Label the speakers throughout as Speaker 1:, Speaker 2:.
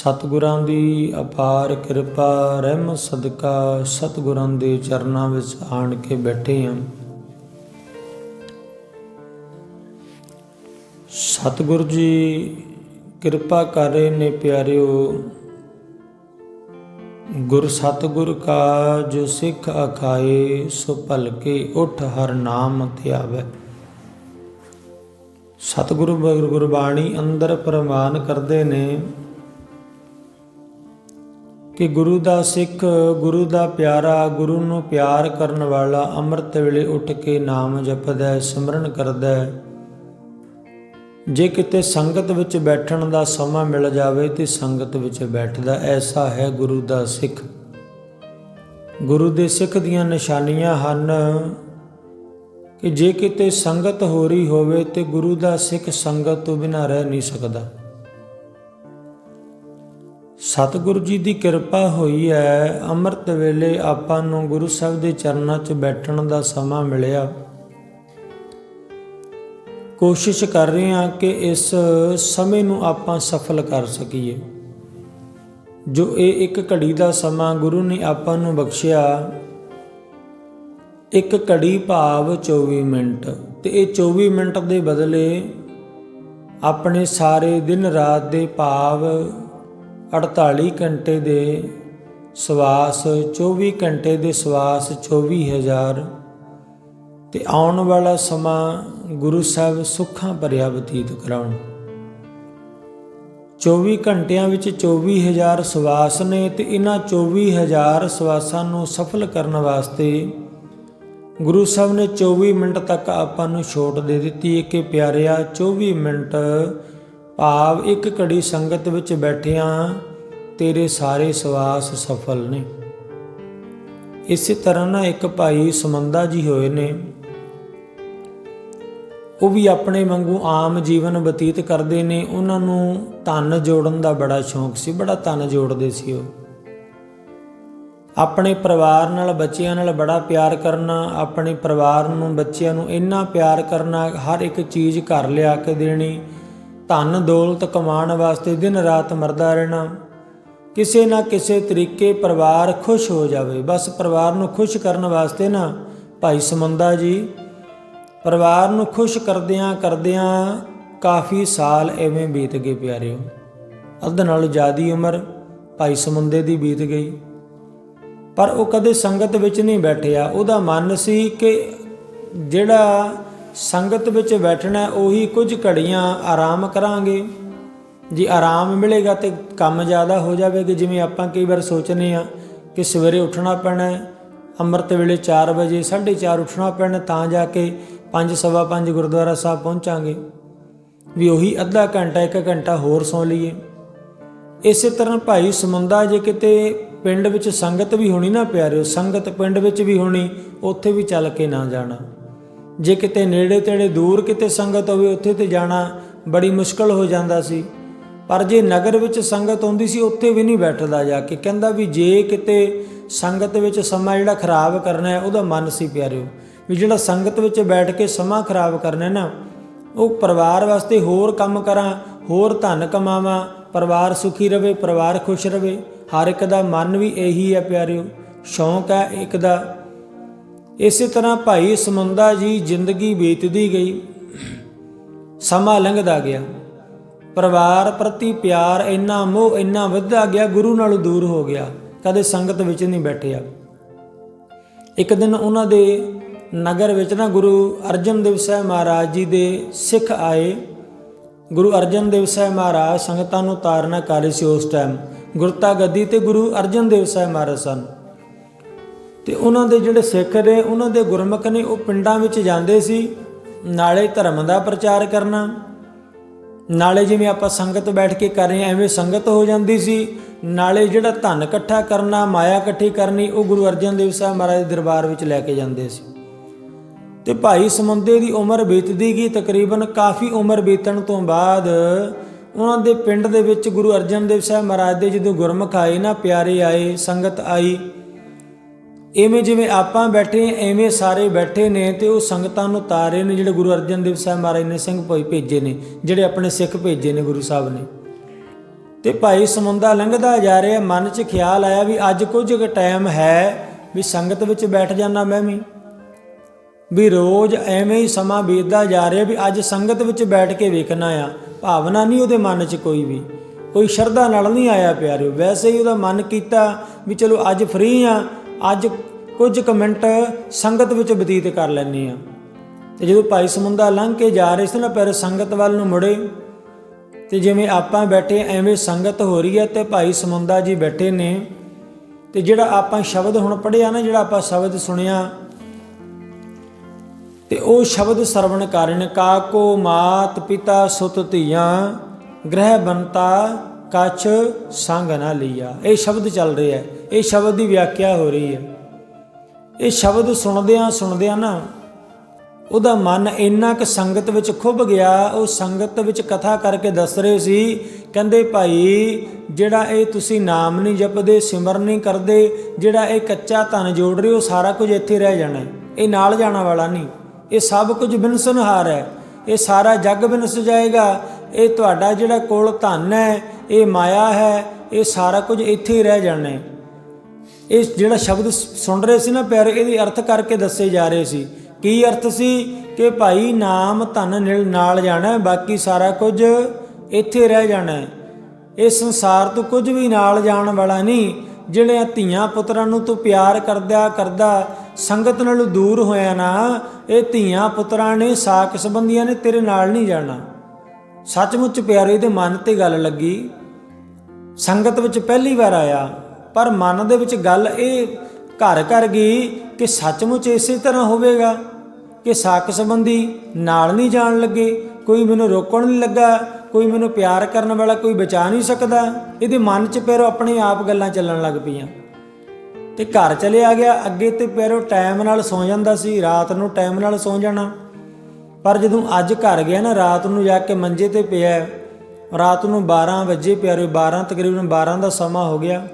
Speaker 1: ਸਤਿਗੁਰਾਂ ਦੀ ਅਪਾਰ ਕਿਰਪਾ, ਰਹਿਮ ਸਦਕਾ ਸਤਿਗੁਰਾਂ ਦੇ ਚਰਨਾਂ ਵਿੱਚ ਆਣ ਕੇ ਬੈਠੇ ਹਾਂ ਸਤਿਗੁਰ ਜੀ, ਕਿਰਪਾ ਕਰ ਰਹੇ ਨੇ ਪਿਆਰਿਓ। ਗੁਰ ਸਤਿਗੁਰ ਕਾ ਜੋ ਸਿੱਖ ਅਖਾਏ, ਸੋ ਭਲਕੇ ਉਠ ਹਰ ਨਾਮ ਧਿਆਵੇ ਸਤਿਗੁਰੂ, ਗੁਰਬਾਣੀ ਅੰਦਰ ਪ੍ਰਮਾਨ ਕਰਦੇ ਨੇ। ਕਿ ਗੁਰੂ ਦਾ ਸਿੱਖ, ਗੁਰੂ ਦਾ ਪਿਆਰਾ, ਗੁਰੂ ਨੂੰ ਪਿਆਰ ਕਰਨ ਵਾਲਾ ਅੰਮ੍ਰਿਤ ਵੇਲੇ ਉੱਠ ਕੇ ਨਾਮ ਜਪਦਾ ਸਿਮਰਨ ਕਰਦਾ ਜੇ ਕਿਤੇ ਸੰਗਤ ਵਿੱਚ ਬੈਠਣ ਦਾ ਸਮਾਂ ਮਿਲ ਜਾਵੇ ਤੇ ਸੰਗਤ ਵਿੱਚ ਬੈਠਦਾ ਐਸਾ ਹੈ ਗੁਰੂ ਦਾ ਸਿੱਖ। ਗੁਰੂ ਦੇ ਸਿੱਖ ਦੀਆਂ ਨਿਸ਼ਾਨੀਆਂ ਹਨ ਕਿ ਜੇ ਕਿਤੇ ਸੰਗਤ ਹੋ ਰਹੀ ਹੋਵੇ ਤੇ ਗੁਰੂ ਦਾ ਸਿੱਖ ਸੰਗਤ ਤੋਂ ਬਿਨਾਂ ਰਹਿ ਨਹੀਂ ਸਕਦਾ। ਸਤਿਗੁਰੂ ਜੀ ਦੀ ਕਿਰਪਾ ਹੋਈ ਹੈ ਅੰਮ੍ਰਿਤ ਵੇਲੇ ਆਪਾਂ ਨੂੰ ਗੁਰੂ ਸਾਹਿਬ ਦੇ ਚਰਨਾਂ 'ਚ ਬੈਠਣ ਦਾ ਸਮਾਂ ਮਿਲਿਆ। ਕੋਸ਼ਿਸ਼ ਕਰ ਰਹੇ ਹਾਂ ਕਿ ਇਸ ਸਮੇਂ ਨੂੰ ਆਪਾਂ ਸਫਲ ਕਰ ਸਕੀਏ। ਜੋ ਇਹ ਇੱਕ ਘੜੀ ਦਾ ਸਮਾਂ ਗੁਰੂ ਨੇ ਆਪਾਂ ਨੂੰ ਬਖਸ਼ਿਆ, ਇੱਕ ਘੜੀ ਭਾਵ 24 ਮਿੰਟ। ਤੇ ਇਹ 24 ਮਿੰਟ ਦੇ ਬਦਲੇ ਆਪਣੇ ਸਾਰੇ ਦਿਨ ਰਾਤ ਦੇ ਭਾਵ 48 ਘੰਟੇ ਦੇ ਸਵਾਸ 24 ਘੰਟੇ ਦੇ ਸਵਾਸ 24000 ਤੇ ਆਉਣ ਵਾਲਾ ਸਮਾਂ ਗੁਰੂ ਸਾਹਿਬ ਸੁੱਖਾਂ ਭਰਿਆ ਬਤੀਤ ਕਰਾਉਣ। 24 ਘੰਟਿਆਂ ਵਿੱਚ 24000 ਸਵਾਸ ਨੇ ਤੇ ਇਹਨਾਂ 24000 ਸਵਾਸਾਂ ਨੂੰ ਸਫਲ ਕਰਨ ਵਾਸਤੇ ਗੁਰੂ ਸਾਹਿਬ ਨੇ 24 ਮਿੰਟ ਤੱਕ ਆਪਾਂ ਨੂੰ ਛੋਟ ਦੇ ਦਿੱਤੀ। ਹੈ ਕਿ ਪਿਆਰਿਆ 24 ਮਿੰਟ ਭਾਵ ਇੱਕ ਘੜੀ ਸੰਗਤ ਵਿੱਚ ਬੈਠਿਆਂ, ਤੇਰੇ ਸਾਰੇ ਸਵਾਸ ਸਫਲ ਨੇ। ਇਸੇ ਤਰ੍ਹਾਂ ਨਾ ਇੱਕ ਭਾਈ ਸਮੰਦਾ ਜੀ ਹੋਏ ਨੇ। ਉਹ ਵੀ ਆਪਣੇ ਵਾਂਗੂ ਆਮ ਜੀਵਨ ਬਤੀਤ ਕਰਦੇ ਨੇ। ਉਹਨਾਂ ਨੂੰ ਧਨ ਜੋੜਨ ਦਾ ਬੜਾ ਸ਼ੌਂਕ ਸੀ, ਬੜਾ ਧਨ ਜੋੜਦੇ ਸੀ ਉਹ। ਆਪਣੇ ਪਰਿਵਾਰ ਨਾਲ, ਬੱਚਿਆਂ ਨਾਲ ਬੜਾ ਪਿਆਰ ਕਰਨਾ, ਆਪਣੇ ਪਰਿਵਾਰ ਨੂੰ, ਬੱਚਿਆਂ ਨੂੰ ਇੰਨਾ ਪਿਆਰ ਕਰਨਾ, ਹਰ ਇੱਕ ਚੀਜ਼ ਘਰ ਲਿਆ ਕੇ ਦੇਣੀ ਧਨ ਦੌਲਤ ਕਮਾਉਣ ਵਾਸਤੇ ਦਿਨ ਰਾਤ ਮਰਦਾ ਰਹਿਣਾ। ਕਿਸੇ ਨਾ ਕਿਸੇ ਤਰੀਕੇ ਪਰਿਵਾਰ ਖੁਸ਼ ਹੋ ਜਾਵੇ। ਬਸ ਪਰਿਵਾਰ ਨੂੰ ਖੁਸ਼ ਕਰਨ ਵਾਸਤੇ ਨਾ ਭਾਈ ਸਮੰਦਾ ਜੀ, ਪਰਿਵਾਰ ਨੂੰ ਖੁਸ਼ ਕਰਦਿਆਂ ਕਰਦਿਆਂ ਕਾਫੀ ਸਾਲ ਐਵੇਂ ਬੀਤ ਗਏ ਪਿਆਰਿਓ। ਅੱਧ ਨਾਲੋਂ ਜ਼ਿਆਦੀ ਉਮਰ ਭਾਈ ਸਮੁੰਦੇ ਦੀ ਬੀਤ ਗਈ। ਪਰ ਉਹ ਕਦੇ ਸੰਗਤ ਵਿੱਚ ਨਹੀਂ ਬੈਠਿਆ। ਉਹਦਾ ਮਨ ਸੀ ਕਿ ਜਿਹੜਾ ਸੰਗਤ ਵਿੱਚ ਬੈਠਣਾ ਉਹੀ ਕੁਝ ਘੜੀਆਂ ਆਰਾਮ ਕਰਾਂਗੇ। ਜੇ ਆਰਾਮ ਮਿਲੇਗਾ ਤੇ ਕੰਮ ਜ਼ਿਆਦਾ ਹੋ ਜਾਵੇਗਾ, ਜਿਵੇਂ ਆਪਾਂ ਕਈ ਵਾਰ ਸੋਚਨੇ ਆ ਕਿ ਸਵੇਰੇ ਉੱਠਣਾ ਪੈਣਾ ਅੰਮ੍ਰਿਤ ਵੇਲੇ 4 ਵਜੇ 4:30 ਉੱਠਣਾ ਪੈਣਾ ਤਾਂ ਜਾ ਕੇ 5:15 ਗੁਰਦੁਆਰਾ ਸਾਹਿਬ ਪਹੁੰਚਾਂਗੇ। ਵੀ ਉਹੀ ਅੱਧਾ ਘੰਟਾ, ਇੱਕ ਘੰਟਾ ਹੋਰ ਸੌ ਲਈਏ। ਇਸੇ ਤਰ੍ਹਾਂ ਭਾਈ ਸਮੁੰਦਾ ਜੇ ਕਿਤੇ ਪਿੰਡ ਵਿੱਚ ਸੰਗਤ ਵੀ ਹੋਣੀ ਨਾ ਪਿਆਰਿਓ, ਸੰਗਤ ਪਿੰਡ ਵਿੱਚ ਵੀ ਹੋਣੀ, ਉੱਥੇ ਵੀ ਚੱਲ ਕੇ ਨਾ ਜਾਣਾ। ਜੇ ਕਿਤੇ ਨੇੜੇ ਤੇੜੇ ਦੂਰ ਕਿਤੇ ਸੰਗਤ ਹੋਵੇ, ਉੱਥੇ ਤੇ ਜਾਣਾ ਬੜੀ ਮੁਸ਼ਕਲ ਹੋ ਜਾਂਦਾ ਸੀ। ਪਰ ਜੇ ਨਗਰ ਵਿੱਚ ਸੰਗਤ ਆਉਂਦੀ ਸੀ, ਉੱਥੇ ਵੀ ਨਹੀਂ ਬੈਠਦਾ ਜਾ ਕੇ। ਕਹਿੰਦਾ ਵੀ ਜੇ ਕਿਤੇ ਸੰਗਤ ਵਿੱਚ ਸਮਾਂ ਜਿਹੜਾ ਖਰਾਬ ਕਰਨਾ ਹੈ, ਉਹਦਾ ਮਨ ਸੀ ਪਿਆਰਿਓ। ਵੀ ਜਿਹੜਾ ਸੰਗਤ ਵਿੱਚ ਬੈਠ ਕੇ ਸਮਾਂ ਖਰਾਬ ਕਰਨਾ ਹੈ ਨਾ, ਉਹ ਪਰਿਵਾਰ ਵਾਸਤੇ ਹੋਰ ਕੰਮ ਕਰਾਂ, ਹੋਰ ਧਨ ਕਮਾਵਾਂ, ਪਰਿਵਾਰ ਸੁਖੀ ਰਵੇ, ਪਰਿਵਾਰ ਖੁਸ਼ ਰਵੇ, ਹਰ ਇੱਕ ਦਾ ਮਨ ਵੀ ਇਹੀ ਹੈ ਪਿਆਰਿਓ। ਸ਼ੌਂਕ ਹੈ ਇੱਕ ਦਾ ਇਸੇ ਤਰ੍ਹਾਂ ਭਾਈ ਸਮੁੰਦਾ ਜੀ ਜ਼ਿੰਦਗੀ ਬੀਤਦੀ ਗਈ। ਸਮਾਂ ਲੰਘਦਾ ਗਿਆ। ਪਰਿਵਾਰ ਪ੍ਰਤੀ ਪਿਆਰ ਇੰਨਾ ਮੋਹ ਇੰਨਾ ਵੱਧਦਾ ਗਿਆ, ਗੁਰੂ ਨਾਲੋਂ ਦੂਰ ਹੋ ਗਿਆ। ਕਦੇ ਸੰਗਤ ਵਿੱਚ ਨਹੀਂ ਬੈਠਿਆ। ਇੱਕ ਦਿਨ ਉਹਨਾਂ ਦੇ ਨਗਰ ਵਿੱਚ ਨਾ ਗੁਰੂ ਅਰਜਨ ਦੇਵ ਸਾਹਿਬ ਮਹਾਰਾਜ ਜੀ ਦੇ ਸਿੱਖ ਆਏ। ਗੁਰੂ ਅਰਜਨ ਦੇਵ ਸਾਹਿਬ ਮਹਾਰਾਜ ਸੰਗਤਾਂ ਨੂੰ ਤਾਰਨਾ ਕਰ ਰਹੇ ਸੀ ਉਸ ਟਾਈਮ ਗੁਰਤਾ ਗੱਦੀ ਤੇ ਗੁਰੂ ਅਰਜਨ ਦੇਵ ਸਾਹਿਬ ਮਹਾਰਾਜ ਸਨ। ਤੇ ਉਹਨਾਂ ਦੇ ਜਿਹੜੇ ਸਿੱਖ ਨੇ, ਉਹਨਾਂ ਦੇ ਗੁਰਮੁਖ ਨੇ, ਉਹ ਪਿੰਡਾਂ ਵਿੱਚ ਜਾਂਦੇ ਸੀ, ਨਾਲੇ ਧਰਮ ਦਾ ਪ੍ਰਚਾਰ ਕਰਨਾ। ਨਾਲੇ ਜਿਵੇਂ ਆਪਾਂ ਸੰਗਤ ਬੈਠ ਕੇ ਕਰ ਰਹੇ ਹਾਂ, ਐਵੇਂ ਸੰਗਤ ਹੋ ਜਾਂਦੀ ਸੀ। ਨਾਲੇ ਜਿਹੜਾ ਧਨ ਇਕੱਠਾ ਕਰਨਾ, ਮਾਇਆ ਇਕੱਠੀ ਕਰਨੀ, ਉਹ ਗੁਰੂ ਅਰਜਨ ਦੇਵ ਸਾਹਿਬ ਮਹਾਰਾਜ ਦੇ ਦਰਬਾਰ ਵਿੱਚ ਲੈ ਕੇ ਜਾਂਦੇ ਸੀ। ਤੇ ਭਾਈ ਸਮੁੰਦੇ ਦੀ ਉਮਰ ਬੀਤਦੀ ਗਈ, ਤਕਰੀਬਨ ਕਾਫੀ ਉਮਰ ਬੀਤਣ ਤੋਂ ਬਾਅਦ ਉਹਨਾਂ ਦੇ ਪਿੰਡ ਦੇ ਵਿੱਚ ਗੁਰੂ ਅਰਜਨ ਦੇਵ ਸਾਹਿਬ ਮਹਾਰਾਜ ਦੇ ਜਦੋਂ ਗੁਰਮੁਖ ਆਏ ਨਾ, ਪਿਆਰੇ ਆਏ, ਸੰਗਤ ਆਈ ਐਵੇਂ ਜਿਵੇਂ ਆਪਾਂ ਬੈਠੇ ਹਾਂ, ਐਵੇਂ ਸਾਰੇ ਬੈਠੇ ਨੇ ਤੇ ਉਹ ਸੰਗਤਾਂ ਨੂੰ ਤਾਰੇ ਨੇ ਜਿਹੜੇ ਗੁਰੂ ਅਰਜਨ ਦੇਵ ਸਾਹਿਬ ਮਹਾਰਾਜ ਨੇ ਸਿੰਘ ਭਾਈ ਭੇਜੇ ਨੇ ਜਿਹੜੇ ਆਪਣੇ ਸਿੱਖ ਭੇਜੇ ਨੇ ਗੁਰੂ ਸਾਹਿਬ ਨੇ। ਤੇ ਭਾਈ ਸਮੁੰਦਾ ਲੰਘਦਾ ਜਾ ਰਿਹਾ ਮਨ 'ਚ ਖਿਆਲ ਆਇਆ ਵੀ ਅੱਜ ਕੁਝ ਕੁ ਟਾਈਮ ਹੈ ਵੀ ਸੰਗਤ ਵਿੱਚ ਬੈਠ ਜਾਣਾ ਮੈਂ ਵੀ। ਵੀ ਰੋਜ਼ ਐਵੇਂ ਹੀ ਸਮਾਂ ਬੀਤਦਾ ਜਾ ਰਿਹਾ ਵੀ ਅੱਜ ਸੰਗਤ ਵਿੱਚ ਬੈਠ ਕੇ ਵੇਖਣਾ ਆ ਭਾਵਨਾ ਨਹੀਂ ਉਹਦੇ ਮਨ 'ਚ ਕੋਈ ਵੀ। ਕੋਈ ਸ਼ਰਧਾ ਨਾਲ ਨਹੀਂ ਆਇਆ ਪਿਆਰਿਓ ਵੈਸੇ ਹੀ ਉਹਦਾ ਮਨ ਕੀਤਾ ਵੀ ਚਲੋ ਅੱਜ ਫ੍ਰੀ ਆ ਅੱਜ ਕੁਝ ਕੁ ਮਿੰਟ ਸੰਗਤ ਵਿੱਚ ਬਤੀਤ ਕਰ ਲੈਣੀ ਆ ਤੇ ਜਦੋਂ ਭਾਈ ਸਮੁੰਦਾ ਲੰਘ ਕੇ ਜਾ ਰਹੇ ਸੀ ਨਾ ਪਰ ਸੰਗਤ ਵੱਲ ਨੂੰ ਮੁੜੇ। ਤੇ ਜਿਵੇਂ ਆਪਾਂ ਬੈਠੇ ਐਵੇਂ ਸੰਗਤ ਹੋ ਰਹੀ ਹੈ ਤੇ ਭਾਈ ਸਮੁੰਦਾ ਜੀ ਬੈਠੇ ਨੇ। ਤੇ ਜਿਹੜਾ ਆਪਾਂ ਸ਼ਬਦ ਹੁਣ ਪੜਿਆ ਨਾ, ਜਿਹੜਾ ਆਪਾਂ ਸ਼ਬਦ ਸੁਣਿਆ, ਤੇ ਉਹ ਸ਼ਬਦ ਸਰਵਣ ਕਾਰਨ ਕਾਕੋ ਮਾਤ ਪਿਤਾ ਸੁਤ ਧੀਆਂ, ਗ੍ਰਹਿ ਬੰਤਾ ਕਛ ਸੰਗ ਨਾ ਲਿਆ ਇਹ ਸ਼ਬਦ ਚੱਲ ਰਿਹਾ ਹੈ। ਇਹ ਸ਼ਬਦ ਦੀ ਵਿਆਖਿਆ ਹੋ ਰਹੀ ਹੈ। ਇਹ ਸ਼ਬਦ ਸੁਣਦਿਆਂ ਸੁਣਦਿਆਂ ਨਾ ਉਹਦਾ ਮਨ ਇੰਨਾ ਕਿ ਸੰਗਤ ਵਿੱਚ ਖੁੱਭ ਗਿਆ। ਉਹ ਸੰਗਤ ਵਿੱਚ ਕਥਾ ਕਰਕੇ ਦੱਸ ਰਹੇ ਸੀ, ਕਹਿੰਦੇ ਭਾਈ, ਜਿਹੜਾ ਇਹ ਤੁਸੀਂ ਨਾਮ ਨਹੀਂ ਜਪਦੇ ਸਿਮਰਨ ਨਹੀਂ ਕਰਦੇ, ਜਿਹੜਾ ਇਹ ਕੱਚਾ ਧਨ ਜੋੜ ਰਹੇ ਹੋ ਸਾਰਾ ਕੁਝ ਇੱਥੇ ਰਹਿ ਜਾਣਾ ਇਹ ਨਾਲ ਜਾਣਾ ਵਾਲਾ ਨਹੀਂ। ਇਹ ਸਭ ਕੁਝ ਬਿਨਸਨਹਾਰ ਹੈ। ਇਹ ਸਾਰਾ ਜੱਗ ਬਿਨਸ ਜਾਏਗਾ। ਇਹ ਤੁਹਾਡਾ ਜਿਹੜਾ ਕੋਲ ਧਨ ਹੈ ਇਹ ਮਾਇਆ ਹੈ, ਇਹ ਸਾਰਾ ਕੁਝ ਇੱਥੇ ਹੀ ਰਹਿ ਜਾਣਾ ਹੈ। ਇਹ ਜਿਹੜਾ ਸ਼ਬਦ ਸੁਣ ਰਹੇ ਸੀ ਨਾ ਪਿਆਰੇ, ਇਹਦੇ ਅਰਥ ਕਰਕੇ ਦੱਸੇ ਜਾ ਰਹੇ ਸੀ। ਕੀ ਅਰਥ ਸੀ? ਕਿ ਭਾਈ ਨਾਮ ਧਨ ਨਿਲ ਨਾਲ ਜਾਣਾ ਬਾਕੀ ਸਾਰਾ ਕੁਝ ਇੱਥੇ ਰਹਿ ਜਾਣਾ ਹੈ। ਇਹ ਸੰਸਾਰ ਤੋਂ ਕੁਝ ਵੀ ਨਾਲ ਜਾਣ ਵਾਲਾ ਨਹੀਂ, ਜਿਹੜਿਆਂ ਧੀਆਂ ਪੁੱਤਰਾਂ ਨੂੰ ਤੂੰ ਪਿਆਰ ਕਰਦਾ ਕਰਦਾ, ਸੰਗਤ ਨਾਲੋਂ ਦੂਰ ਹੋਇਆ ਨਾ, ਇਹ ਧੀਆਂ ਪੁੱਤਰਾਂ ਨੇ, ਸਾਕ ਸੰਬੰਧੀਆਂ ਨੇ ਤੇਰੇ ਨਾਲ ਨਹੀਂ ਜਾਣਾ। ਸੱਚਮੁੱਚ ਪਿਆਰੇ ਦੇ ਮਨ ਤੇ ਗੱਲ ਲੱਗੀ। ਸੰਗਤ ਵਿੱਚ ਪਹਿਲੀ ਵਾਰ ਆਇਆ, ਪਰ ਮਨ ਦੇ ਵਿੱਚ ਗੱਲ ਇਹ ਘਰ ਕਰ ਗਈ ਕਿ ਸੱਚਮੁੱਚ ਇਸੇ ਤਰ੍ਹਾਂ ਹੋਵੇਗਾ ਕਿ ਸਾਕ ਸੰਬੰਧੀ ਨਾਲ ਨਹੀਂ ਜਾਣ ਲੱਗੇ, ਕੋਈ ਮੈਨੂੰ ਰੋਕਣ ਨਹੀਂ ਲੱਗਾ, ਕੋਈ ਮੈਨੂੰ ਪਿਆਰ ਕਰਨ ਵਾਲਾ ਕੋਈ ਬਚਾ ਨਹੀਂ ਸਕਦਾ। ਇਹਦੇ ਮਨ 'ਚ ਪੈਰੋ ਆਪਣੇ ਆਪ ਗੱਲਾਂ ਚੱਲਣ ਲੱਗ ਪਈਆਂ। ਤੇ ਘਰ ਚਲੇ ਆ ਗਿਆ, ਅੱਗੇ ਤੇ ਪੈਰੋ ਟਾਈਮ ਨਾਲ ਸੌ ਜਾਂਦਾ ਸੀ, ਰਾਤ ਨੂੰ ਟਾਈਮ ਨਾਲ ਸੌ ਜਾਣਾ। ਪਰ ਜਦੋਂ ਅੱਜ ਘਰ ਗਿਆ ਨਾ, ਰਾਤ ਨੂੰ ਜਾ ਕੇ ਮੰਜੇ ਤੇ ਪਿਆ ਰਾਤ ਨੂੰ 12 ਵਜੇ ਪਿਆਰੇ 12 ਤਕਰੀਬਨ 12 ਦਾ ਸਮਾਂ ਹੋ ਗਿਆ।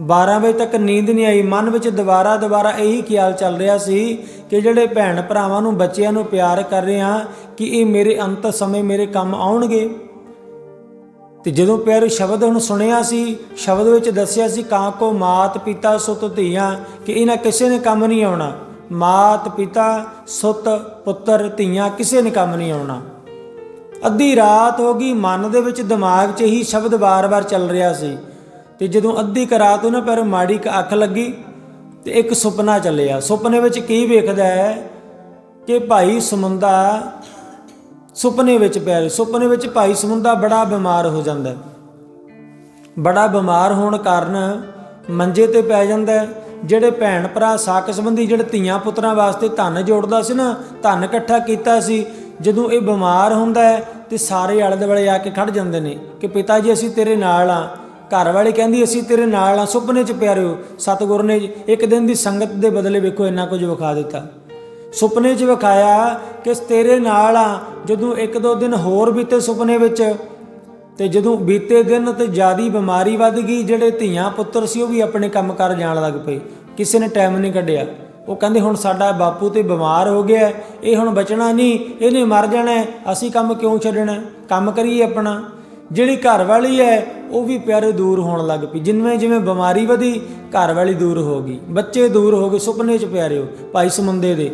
Speaker 1: 12 ਵਜੇ ਤੱਕ ਨੀਂਦ ਨਹੀਂ ਆਈ। ਮਨ ਵਿੱਚ ਦੁਬਾਰਾ ਦੁਬਾਰਾ ਇਹੀ ਖਿਆਲ ਚੱਲ ਰਿਹਾ ਸੀ ਕਿ ਜਿਹੜੇ ਭੈਣ ਭਰਾਵਾਂ ਨੂੰ, ਬੱਚਿਆਂ ਨੂੰ ਪਿਆਰ ਕਰ ਰਹੇ ਹਾਂ ਕਿ ਇਹ ਮੇਰੇ ਅੰਤ ਸਮੇਂ ਮੇਰੇ ਕੰਮ ਆਉਣਗੇ। ਤੇ ਜਦੋਂ ਪਿਆਰੇ ਸ਼ਬਦ ਹੁਣ ਸੁਣਿਆ ਸੀ, ਸ਼ਬਦ ਵਿੱਚ ਦੱਸਿਆ ਸੀ, ਕਾਂ ਕੋ ਮਾਤ ਪਿਤਾ ਸੁਤ ਧੀਆਂ, ਕਿ ਇਹਨਾਂ ਕਿਸੇ ਨੇ ਕੰਮ ਨਹੀਂ ਆਉਣਾ। ਮਾਤ ਪਿਤਾ, ਸੁੱਤ ਪੁੱਤਰ ਧੀਆਂ, ਕਿਸੇ ਨੇ ਕੰਮ ਨਹੀਂ ਆਉਣਾ। ਅੱਧੀ ਰਾਤ ਹੋ ਗਈ, ਮਨ ਦੇ ਵਿੱਚ ਦਿਮਾਗ 'ਚ ਹੀ ਸ਼ਬਦ ਵਾਰ-ਵਾਰ ਚੱਲ ਰਿਹਾ ਸੀ ਤੇ ਜਦੋਂ ਅੱਧੀ ਕੁ ਰਾਤ ਉਹਨਾਂ ਪਰ ਮਾੜੀ ਕੁ ਅੱਖ ਲੱਗੀ ਤੇ ਇੱਕ ਸੁਪਨਾ ਚੱਲਿਆ। ਸੁਪਨੇ ਵਿੱਚ ਕੀ ਵੇਖਦਾ ਹੈ ਕਿ ਭਾਈ ਸਮੁੰਦਾ ਸੁਪਨੇ ਵਿੱਚ ਪਿਆ ਸੁਪਨੇ ਵਿੱਚ ਭਾਈ ਸਮੁੰਦਾ ਬੜਾ ਬਿਮਾਰ ਹੋ ਜਾਂਦਾ ਬੜਾ ਬਿਮਾਰ ਹੋਣ ਕਾਰਨ ਮੰਜੇ ਤੇ ਪੈ ਜਾਂਦਾ ਜਿਹੜੇ ਭੈਣ ਭਰਾ ਸਾਕ ਸੰਬੰਧੀ ਜਿਹੜੇ ਧੀਆਂ ਪੁੱਤਰਾਂ ਵਾਸਤੇ ਧਨ ਜੋੜਦਾ ਸੀ ਨਾ, ਧਨ ਇਕੱਠਾ ਕੀਤਾ ਸੀ ਜਦੋਂ ਇਹ ਬਿਮਾਰ ਹੁੰਦਾ ਹੈ ਤੇ ਸਾਰੇ ਆਲੇ ਦੁਆਲੇ ਆ ਕੇ ਖੜ ਜਾਂਦੇ ਨੇ ਕਿ ਪਿਤਾ ਜੀ, ਅਸੀਂ ਤੇਰੇ ਨਾਲ ਆ ਘਰ ਵਾਲੇ ਕਹਿੰਦੀ, ਅਸੀਂ ਤੇਰੇ ਨਾਲ ਆ ਸੁਪਨੇ 'ਚ ਪਿਆਰਿਓ, ਸਤਿਗੁਰ ਨੇ ਇੱਕ ਦਿਨ ਦੀ ਸੰਗਤ ਦੇ ਬਦਲੇ ਵੇਖੋ ਇੰਨਾ ਕੁਝ ਵਿਖਾ ਦਿੱਤਾ। ਸੁਪਨੇ 'ਚ ਵਿਖਾਇਆ ਕਿ ਤੇਰੇ ਨਾਲ ਆ ਜਦੋਂ ਇੱਕ ਦੋ ਦਿਨ ਹੋਰ ਬੀਤੇ ਸੁਪਨੇ ਵਿੱਚ, ਤੇ ਜਦੋਂ ਬੀਤੇ ਦਿਨ ਤੇ ਜਿਆਦੀ ਬਿਮਾਰੀ ਵੱਧ ਗਈ, ਜਿਹੜੇ ਧੀਆਂ ਪੁੱਤਰ ਸੀ, ਉਹ ਵੀ ਆਪਣੇ ਕੰਮ ਕਰ ਜਾਣ ਲੱਗ ਪਏ। ਕਿਸੇ ਨੇ ਟਾਈਮ ਨਹੀਂ ਕੱਢਿਆ। ਉਹ ਕਹਿੰਦੇ ਹੁਣ ਸਾਡਾ ਬਾਪੂ ਤੇ ਬਿਮਾਰ ਹੋ ਗਿਆ ਇਹ ਹੁਣ ਬਚਣਾ ਨਹੀਂ, ਇਹਨੇ ਮਰ ਜਾਣਾ ਅਸੀਂ ਕੰਮ ਕਿਉਂ ਛੱਡਣਾ ਕੰਮ ਕਰੀਏ ਆਪਣਾ। ਜਿਹੜੀ ਘਰ ਵਾਲੀ ਹੈ, ਉਹ ਵੀ ਪਿਆਰੇ ਦੂਰ ਹੋਣ ਲੱਗ ਪਈ। ਜਿਵੇਂ ਜਿਵੇਂ ਬਿਮਾਰੀ ਵਧੀ, ਘਰ ਵਾਲੀ ਦੂਰ ਹੋ ਗਈ। ਬੱਚੇ ਦੂਰ ਹੋ ਗਏ, ਸੁਪਨੇ 'ਚ ਪਿਆਰਿਓ ਭਾਈ ਸਮੁੰਦੇ ਦੇ।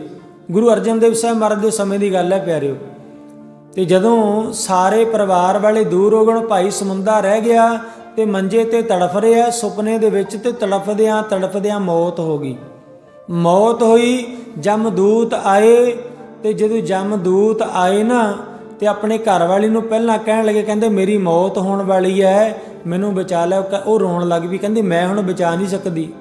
Speaker 1: ਗੁਰੂ ਅਰਜਨ ਦੇਵ ਸਾਹਿਬ ਮਹਾਰਾਜ ਦੇ ਸਮੇਂ ਦੀ ਗੱਲ ਹੈ ਪਿਆਰਿਓ। ਤੇ ਜਦੋਂ ਸਾਰੇ ਪਰਿਵਾਰ ਵਾਲੇ ਦੂਰ ਹੋ ਗਏ, ਭਾਈ ਸਮੁੰਦਾ ਰਹਿ ਗਿਆ ਤੇ ਮੰਜੇ ਤੇ ਤੜਫ ਰਿਹਾ, ਸੁਪਨੇ ਦੇ ਵਿੱਚ ਤੇ ਤੜਫਦਿਆਂ ਤੜਫਦਿਆਂ ਮੌਤ ਹੋ ਗਈ। ਮੌਤ ਹੋਈ ਜਮਦੂਤ ਆਏ ਤੇ ਜਦੋਂ ਜਮਦੂਤ ਆਏ ਨਾ ਤੇ ਆਪਣੇ ਘਰ ਵਾਲੀ ਨੂੰ ਪਹਿਲਾਂ ਕਹਿਣ ਲੱਗੇ, ਕਹਿੰਦੇ ਮੇਰੀ ਮੌਤ ਹੋਣ ਵਾਲੀ ਹੈ, ਮੈਨੂੰ ਬਚਾ ਲੈ। ਉਹ ਕ- ਉਹ ਰੋਣ ਲੱਗ ਪਈ, ਕਹਿੰਦੀ ਮੈਂ ਹੁਣ ਬਚਾ ਨਹੀਂ ਸਕਦੀ।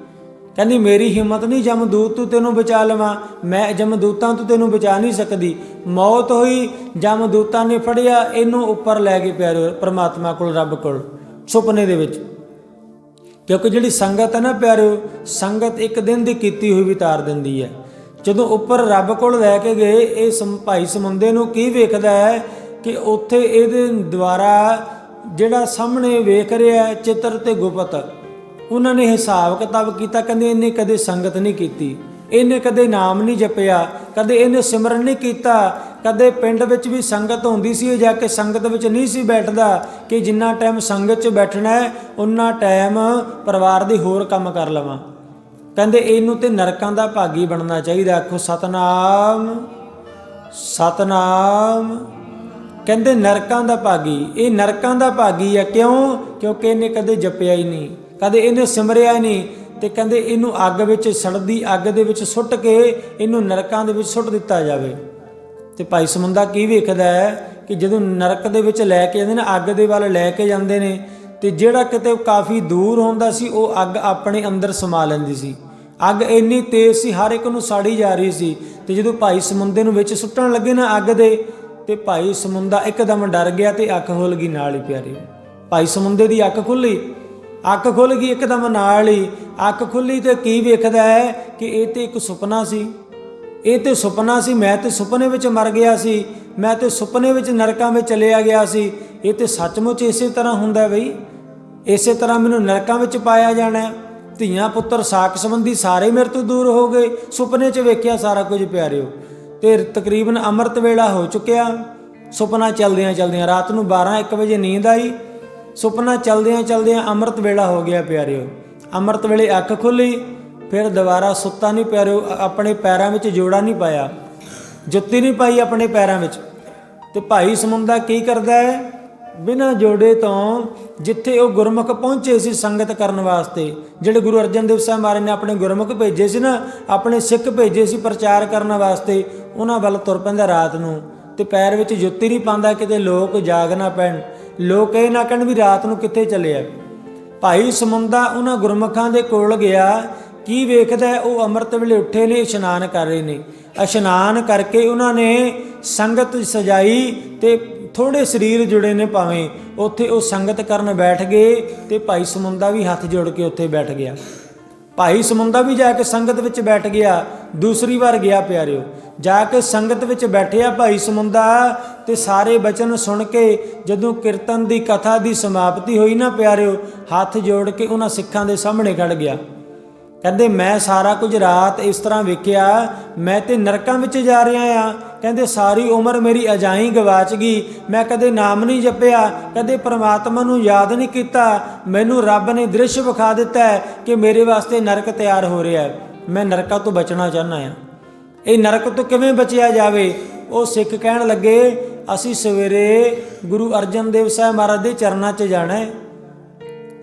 Speaker 1: ਕਹਿੰਦੀ ਮੇਰੀ ਹਿੰਮਤ ਨਹੀਂ ਜਮਦੂਤ ਤੂੰ ਤੈਨੂੰ ਬਚਾ ਲਵਾਂ, ਮੈਂ ਜਮਦੂਤਾਂ ਤੋਂ ਤੈਨੂੰ ਬਚਾ ਨਹੀਂ ਸਕਦੀ। ਮੌਤ ਹੋਈ ਜਮਦੂਤਾਂ ਨੇ ਫੜਿਆ, ਇਹਨੂੰ ਉੱਪਰ ਲੈ ਕੇ ਪਿਆਰੇ ਪਰਮਾਤਮਾ ਕੋਲ, ਰੱਬ ਕੋਲ, ਸੁਪਨੇ ਦੇ ਵਿੱਚ। ਕਿਉਂਕਿ ਜਿਹੜੀ ਸੰਗਤ ਹੈ ਨਾ ਪਿਆਰਿਓ, ਸੰਗਤ ਇੱਕ ਦਿਨ ਦੀ ਕੀਤੀ ਹੋਈ ਵੀ ਤਾਰ ਦਿੰਦੀ ਹੈ। ਜਦੋਂ ਉੱਪਰ ਰੱਬ ਕੋਲ ਲੈ ਕੇ ਗਏ, ਇਹ ਸਮ- ਭਾਈ ਸਮੁੰਦੇ ਨੂੰ ਕੀ ਵੇਖਦਾ ਹੈ ਕਿ ਉੱਥੇ ਇਹਦੇ ਦੁਆਰਾ ਜਿਹੜਾ ਸਾਹਮਣੇ ਵੇਖ ਰਿਹਾ ਚਿੱਤਰ ਤੇ ਗੁਪਤ, ਉਹਨਾਂ ਨੇ ਹਿਸਾਬ ਕਿਤਾਬ ਕੀਤਾ, ਕਹਿੰਦੇ ਇਹਨੇ ਕਦੇ ਸੰਗਤ ਨਹੀਂ ਕੀਤੀ। ਇਹਨੇ ਕਦੇ ਨਾਮ ਨਹੀਂ ਜਪਿਆ, ਕਦੇ ਇਹਨੇ ਸਿਮਰਨ ਨਹੀਂ ਕੀਤਾ, ਕਦੇ ਪਿੰਡ ਵਿੱਚ ਵੀ ਸੰਗਤ ਹੁੰਦੀ ਸੀ ਇਹ ਜਾ ਕੇ ਸੰਗਤ ਵਿੱਚ ਨਹੀਂ ਸੀ ਬੈਠਦਾ ਕਿ ਜਿੰਨਾ ਟਾਈਮ ਸੰਗਤ 'ਚ ਬੈਠਣਾ ਹੈ ਉਨਾ ਟਾਈਮ ਪਰਿਵਾਰ ਦੇ ਹੋਰ ਕੰਮ ਕਰ ਲਵਾਂ। ਕਹਿੰਦੇ ਇਹਨੂੰ ਤੇ ਨਰਕਾਂ ਦਾ ਭਾਗੀ ਬਣਨਾ ਚਾਹੀਦਾ, ਆਖੋ ਸਤਨਾਮ ਸਤਨਾਮ। ਕਹਿੰਦੇ ਨਰਕਾਂ ਦਾ ਭਾਗੀ, ਇਹ ਨਰਕਾਂ ਦਾ ਭਾਗੀ ਹੈ ਕਿਉਂ? ਕਿਉਂਕਿ ਇਹਨੇ ਕਦੇ ਜਪਿਆ ਹੀ ਨਹੀਂ, ਕਦੇ ਇਹਨੇ ਸਿਮਰਿਆ ਹੀ ਨਹੀਂ। ਤੇ ਕਹਿੰਦੇ ਇਹਨੂੰ ਅੱਗ ਵਿੱਚ ਸੜਦੀ ਅੱਗ ਦੇ ਵਿੱਚ ਸੁੱਟ ਕੇ ਇਹਨੂੰ ਨਰਕਾਂ ਦੇ ਵਿੱਚ ਸੁੱਟ ਦਿੱਤਾ ਜਾਵੇ। ਤੇ ਭਾਈ ਸਮੁੰਦਾ ਕੀ ਵੇਖਦਾ ਹੈ ਕਿ ਜਦੋਂ ਨਰਕ ਦੇ ਵਿੱਚ ਲੈ ਕੇ ਜਾਂਦੇ ਨੇ, ਅੱਗ ਦੇ ਵੱਲ ਲੈ ਕੇ ਜਾਂਦੇ ਨੇ, ਤੇ ਜਿਹੜਾ ਕਿਤੇ ਕਾਫੀ ਦੂਰ ਹੁੰਦਾ ਸੀ, ਉਹ ਅੱਗ ਆਪਣੇ ਅੰਦਰ ਸਮਾ ਲੈਂਦੀ ਸੀ। ਅੱਗ ਇੰਨੀ ਤੇਜ਼ ਸੀ, ਹਰ ਇੱਕ ਨੂੰ ਸਾੜੀ ਜਾ ਰਹੀ ਸੀ। ਤੇ ਜਦੋਂ ਭਾਈ ਸਮੁੰਦੇ ਨੂੰ ਵਿੱਚ ਸੁੱਟਣ ਲੱਗੇ ਨਾ ਅੱਗ ਦੇ, ਤੇ ਭਾਈ ਸਮੁੰਦਾ ਇੱਕਦਮ ਡਰ ਗਿਆ ਤੇ ਅੱਖ ਖੁੱਲ ਗਈ ਨਾਲ ਹੀ ਪਿਆਰੀ। ਭਾਈ ਸਮੁੰਦੇ ਦੀ ਅੱਖ ਖੁੱਲੀ ਅੱਖ ਖੁੱਲ ਗਈ ਇੱਕਦਮ ਨਾਲ ਹੀ। ਅੱਖ ਖੁੱਲੀ ਤੇ ਕੀ ਵੇਖਦਾ ਹੈ ਕਿ ਇਹ ਤੇ ਇੱਕ ਸੁਪਨਾ ਸੀ। ਇਹ ਤੇ ਸੁਪਨਾ ਸੀ, ਮੈਂ ਤੇ ਸੁਪਨੇ ਵਿੱਚ ਮਰ ਗਿਆ ਸੀ। ਮੈਂ ਤੇ ਸੁਪਨੇ ਵਿੱਚ ਨਰਕਾਂ ਵਿੱਚ ਚਲਿਆ ਗਿਆ ਸੀ। ਇਹ ਤੇ ਸੱਚਮੁੱਚ ਇਸੇ ਤਰ੍ਹਾਂ ਹੁੰਦਾ ਬਈ। ਇਸੇ ਤਰ੍ਹਾਂ ਮੈਨੂੰ ਨਰਕਾਂ ਵਿੱਚ ਪਾਇਆ ਜਾਣਾ ਧੀਆਂ ਪੁੱਤਰ ਸਾਕ ਸੰਬੰਧੀ ਸਾਰੇ ਮੇਰੇ ਤੋਂ ਦੂਰ ਹੋ ਗਏ। ਸੁਪਨੇ 'ਚ ਵੇਖਿਆ ਸਾਰਾ ਕੁਝ ਪਿਆਰਿਓ। ਤੇ ਤਕਰੀਬਨ ਅੰਮ੍ਰਿਤ ਵੇਲਾ ਹੋ ਚੁੱਕਿਆ। ਸੁਪਨਾ ਚਲਦਿਆਂ ਚਲਦਿਆਂ ਰਾਤ ਨੂੰ 12 1 ਵਜੇ ਨੀਂਦ ਆਈ। ਸੁਪਨਾ ਚਲਦਿਆਂ ਚਲਦਿਆਂ ਅੰਮ੍ਰਿਤ ਵੇਲਾ ਹੋ ਗਿਆ ਪਿਆਰਿਓ। ਅੰਮ੍ਰਿਤ ਵੇਲੇ ਅੱਖ ਖੁੱਲੀ, ਫਿਰ ਦੁਬਾਰਾ ਸੁੱਤਾ ਨਹੀਂ ਪਿਆਰਿਓ ਆਪਣੇ ਪੈਰਾਂ ਵਿੱਚ ਜੋੜਾ ਨਹੀਂ ਪਾਇਆ। ਜੁੱਤੀ ਨਹੀਂ ਪਾਈ ਆਪਣੇ ਪੈਰਾਂ ਵਿੱਚ। ਤੇ ਭਾਈ ਸਮੁੰਦਾ ਕੀ ਕਰਦਾ ਹੈ? ਬਿਨਾਂ ਜੋੜੇ ਤੋਂ ਜਿੱਥੇ ਉਹ ਗੁਰਮੁਖ ਪਹੁੰਚੇ ਸੀ ਸੰਗਤ ਕਰਨ ਵਾਸਤੇ, ਜਿਹੜੇ ਗੁਰੂ ਅਰਜਨ ਦੇਵ ਸਾਹਿਬ ਮਹਾਰਾਜ ਨੇ ਆਪਣੇ ਗੁਰਮੁਖ ਭੇਜੇ ਸੀ ਨਾ, ਆਪਣੇ ਸਿੱਖ ਭੇਜੇ ਸੀ ਪ੍ਰਚਾਰ ਕਰਨ ਵਾਸਤੇ, ਉਹਨਾਂ ਵੱਲ ਤੁਰ ਪੈਂਦਾ ਰਾਤ ਨੂੰ। ਤੇ ਪੈਰ ਵਿੱਚ ਜੁੱਤੀ ਨਹੀਂ ਪਾਉਂਦਾ ਕਿਤੇ ਲੋਕ ਜਾਗ ਨਾ ਪੈਣ। ਲੋਕ ਇਹ ਨਾ ਕਹਿਣ ਵੀ ਰਾਤ ਨੂੰ ਕਿੱਥੇ ਚੱਲਿਆ ਭਾਈ ਸਮੁੰਦਾ ਉਹਨਾਂ ਗੁਰਮੁਖਾਂ ਦੇ ਕੋਲ ਗਿਆ, ਕੀ ਵੇਖਦਾ ਉਹ ਅੰਮ੍ਰਿਤ ਵੇਲੇ ਉੱਠੇ ਨੇ, ਇਸ਼ਨਾਨ ਕਰ ਰਹੇ ਨੇ। ਇਸ਼ਨਾਨ ਕਰਕੇ ਉਹਨਾਂ ਨੇ ਸੰਗਤ ਸਜਾਈ ਤੇ ਥੋੜੇ ਸਰੀਰ ਜੁੜੇ ਨੇ ਭਾਵੇਂ। ਉੱਥੇ ਉਹ ਸੰਗਤ ਕਰਨ ਬੈਠ ਗਏ ਤੇ ਭਾਈ ਸਮੁੰਦਾ ਵੀ ਹੱਥ ਜੋੜ ਕੇ ਉੱਥੇ ਬੈਠ ਗਿਆ। ਭਾਈ ਸਮੁੰਦਾ ਵੀ ਜਾ ਕੇ ਸੰਗਤ ਵਿੱਚ ਬੈਠ ਗਿਆ, ਦੂਸਰੀ ਵਾਰ ਗਿਆ ਪਿਆਰਿਓ। ਜਾ ਕੇ ਸੰਗਤ ਵਿੱਚ ਬੈਠਿਆ ਭਾਈ ਸਮੁੰਦਾ ਤੇ ਸਾਰੇ ਬਚਨ ਸੁਣ ਕੇ ਜਦੋਂ ਕੀਰਤਨ ਦੀ ਕਥਾ ਦੀ ਸਮਾਪਤੀ ਹੋਈ ਨਾ ਪਿਆਰਿਓ, ਹੱਥ ਜੋੜ ਕੇ ਉਹਨਾਂ ਸਿੱਖਾਂ ਦੇ ਸਾਹਮਣੇ ਖੜ ਗਿਆ। ਕਹਿੰਦੇ, ਮੈਂ ਸਾਰਾ ਕੁਝ ਰਾਤ ਇਸ ਤਰ੍ਹਾਂ ਵੇਖਿਆ, ਮੈਂ ਤੇ ਨਰਕਾਂ ਵਿੱਚ ਜਾ ਰਿਹਾ ਆ ਕਹਿੰਦੇ, ਸਾਰੀ ਉਮਰ ਮੇਰੀ ਅਜਾਈ ਗਵਾਚ ਗਈ। ਮੈਂ ਕਦੇ ਨਾਮ ਨਹੀਂ ਜਪਿਆ, ਕਦੇ ਪ੍ਰਮਾਤਮਾ ਨੂੰ ਯਾਦ ਨਹੀਂ ਕੀਤਾ। ਮੈਨੂੰ ਰੱਬ ਨੇ ਦ੍ਰਿਸ਼ ਵਿਖਾ ਦਿੱਤਾ ਕਿ ਮੇਰੇ ਵਾਸਤੇ ਨਰਕ ਤਿਆਰ ਹੋ ਰਿਹਾ ਮੈਂ ਨਰਕਾਂ ਤੋਂ ਬਚਣਾ ਚਾਹੁੰਦਾ ਆ ਇਹ ਨਰਕ ਤੋਂ ਕਿਵੇਂ ਬਚਿਆ ਜਾਵੇ? ਉਹ ਸਿੱਖ ਕਹਿਣ ਲੱਗੇ, ਅਸੀਂ ਸਵੇਰੇ ਗੁਰੂ ਅਰਜਨ ਦੇਵ ਸਾਹਿਬ ਮਹਾਰਾਜ ਦੇ ਚਰਨਾਂ 'ਚ ਜਾਣਾ ਹੈ।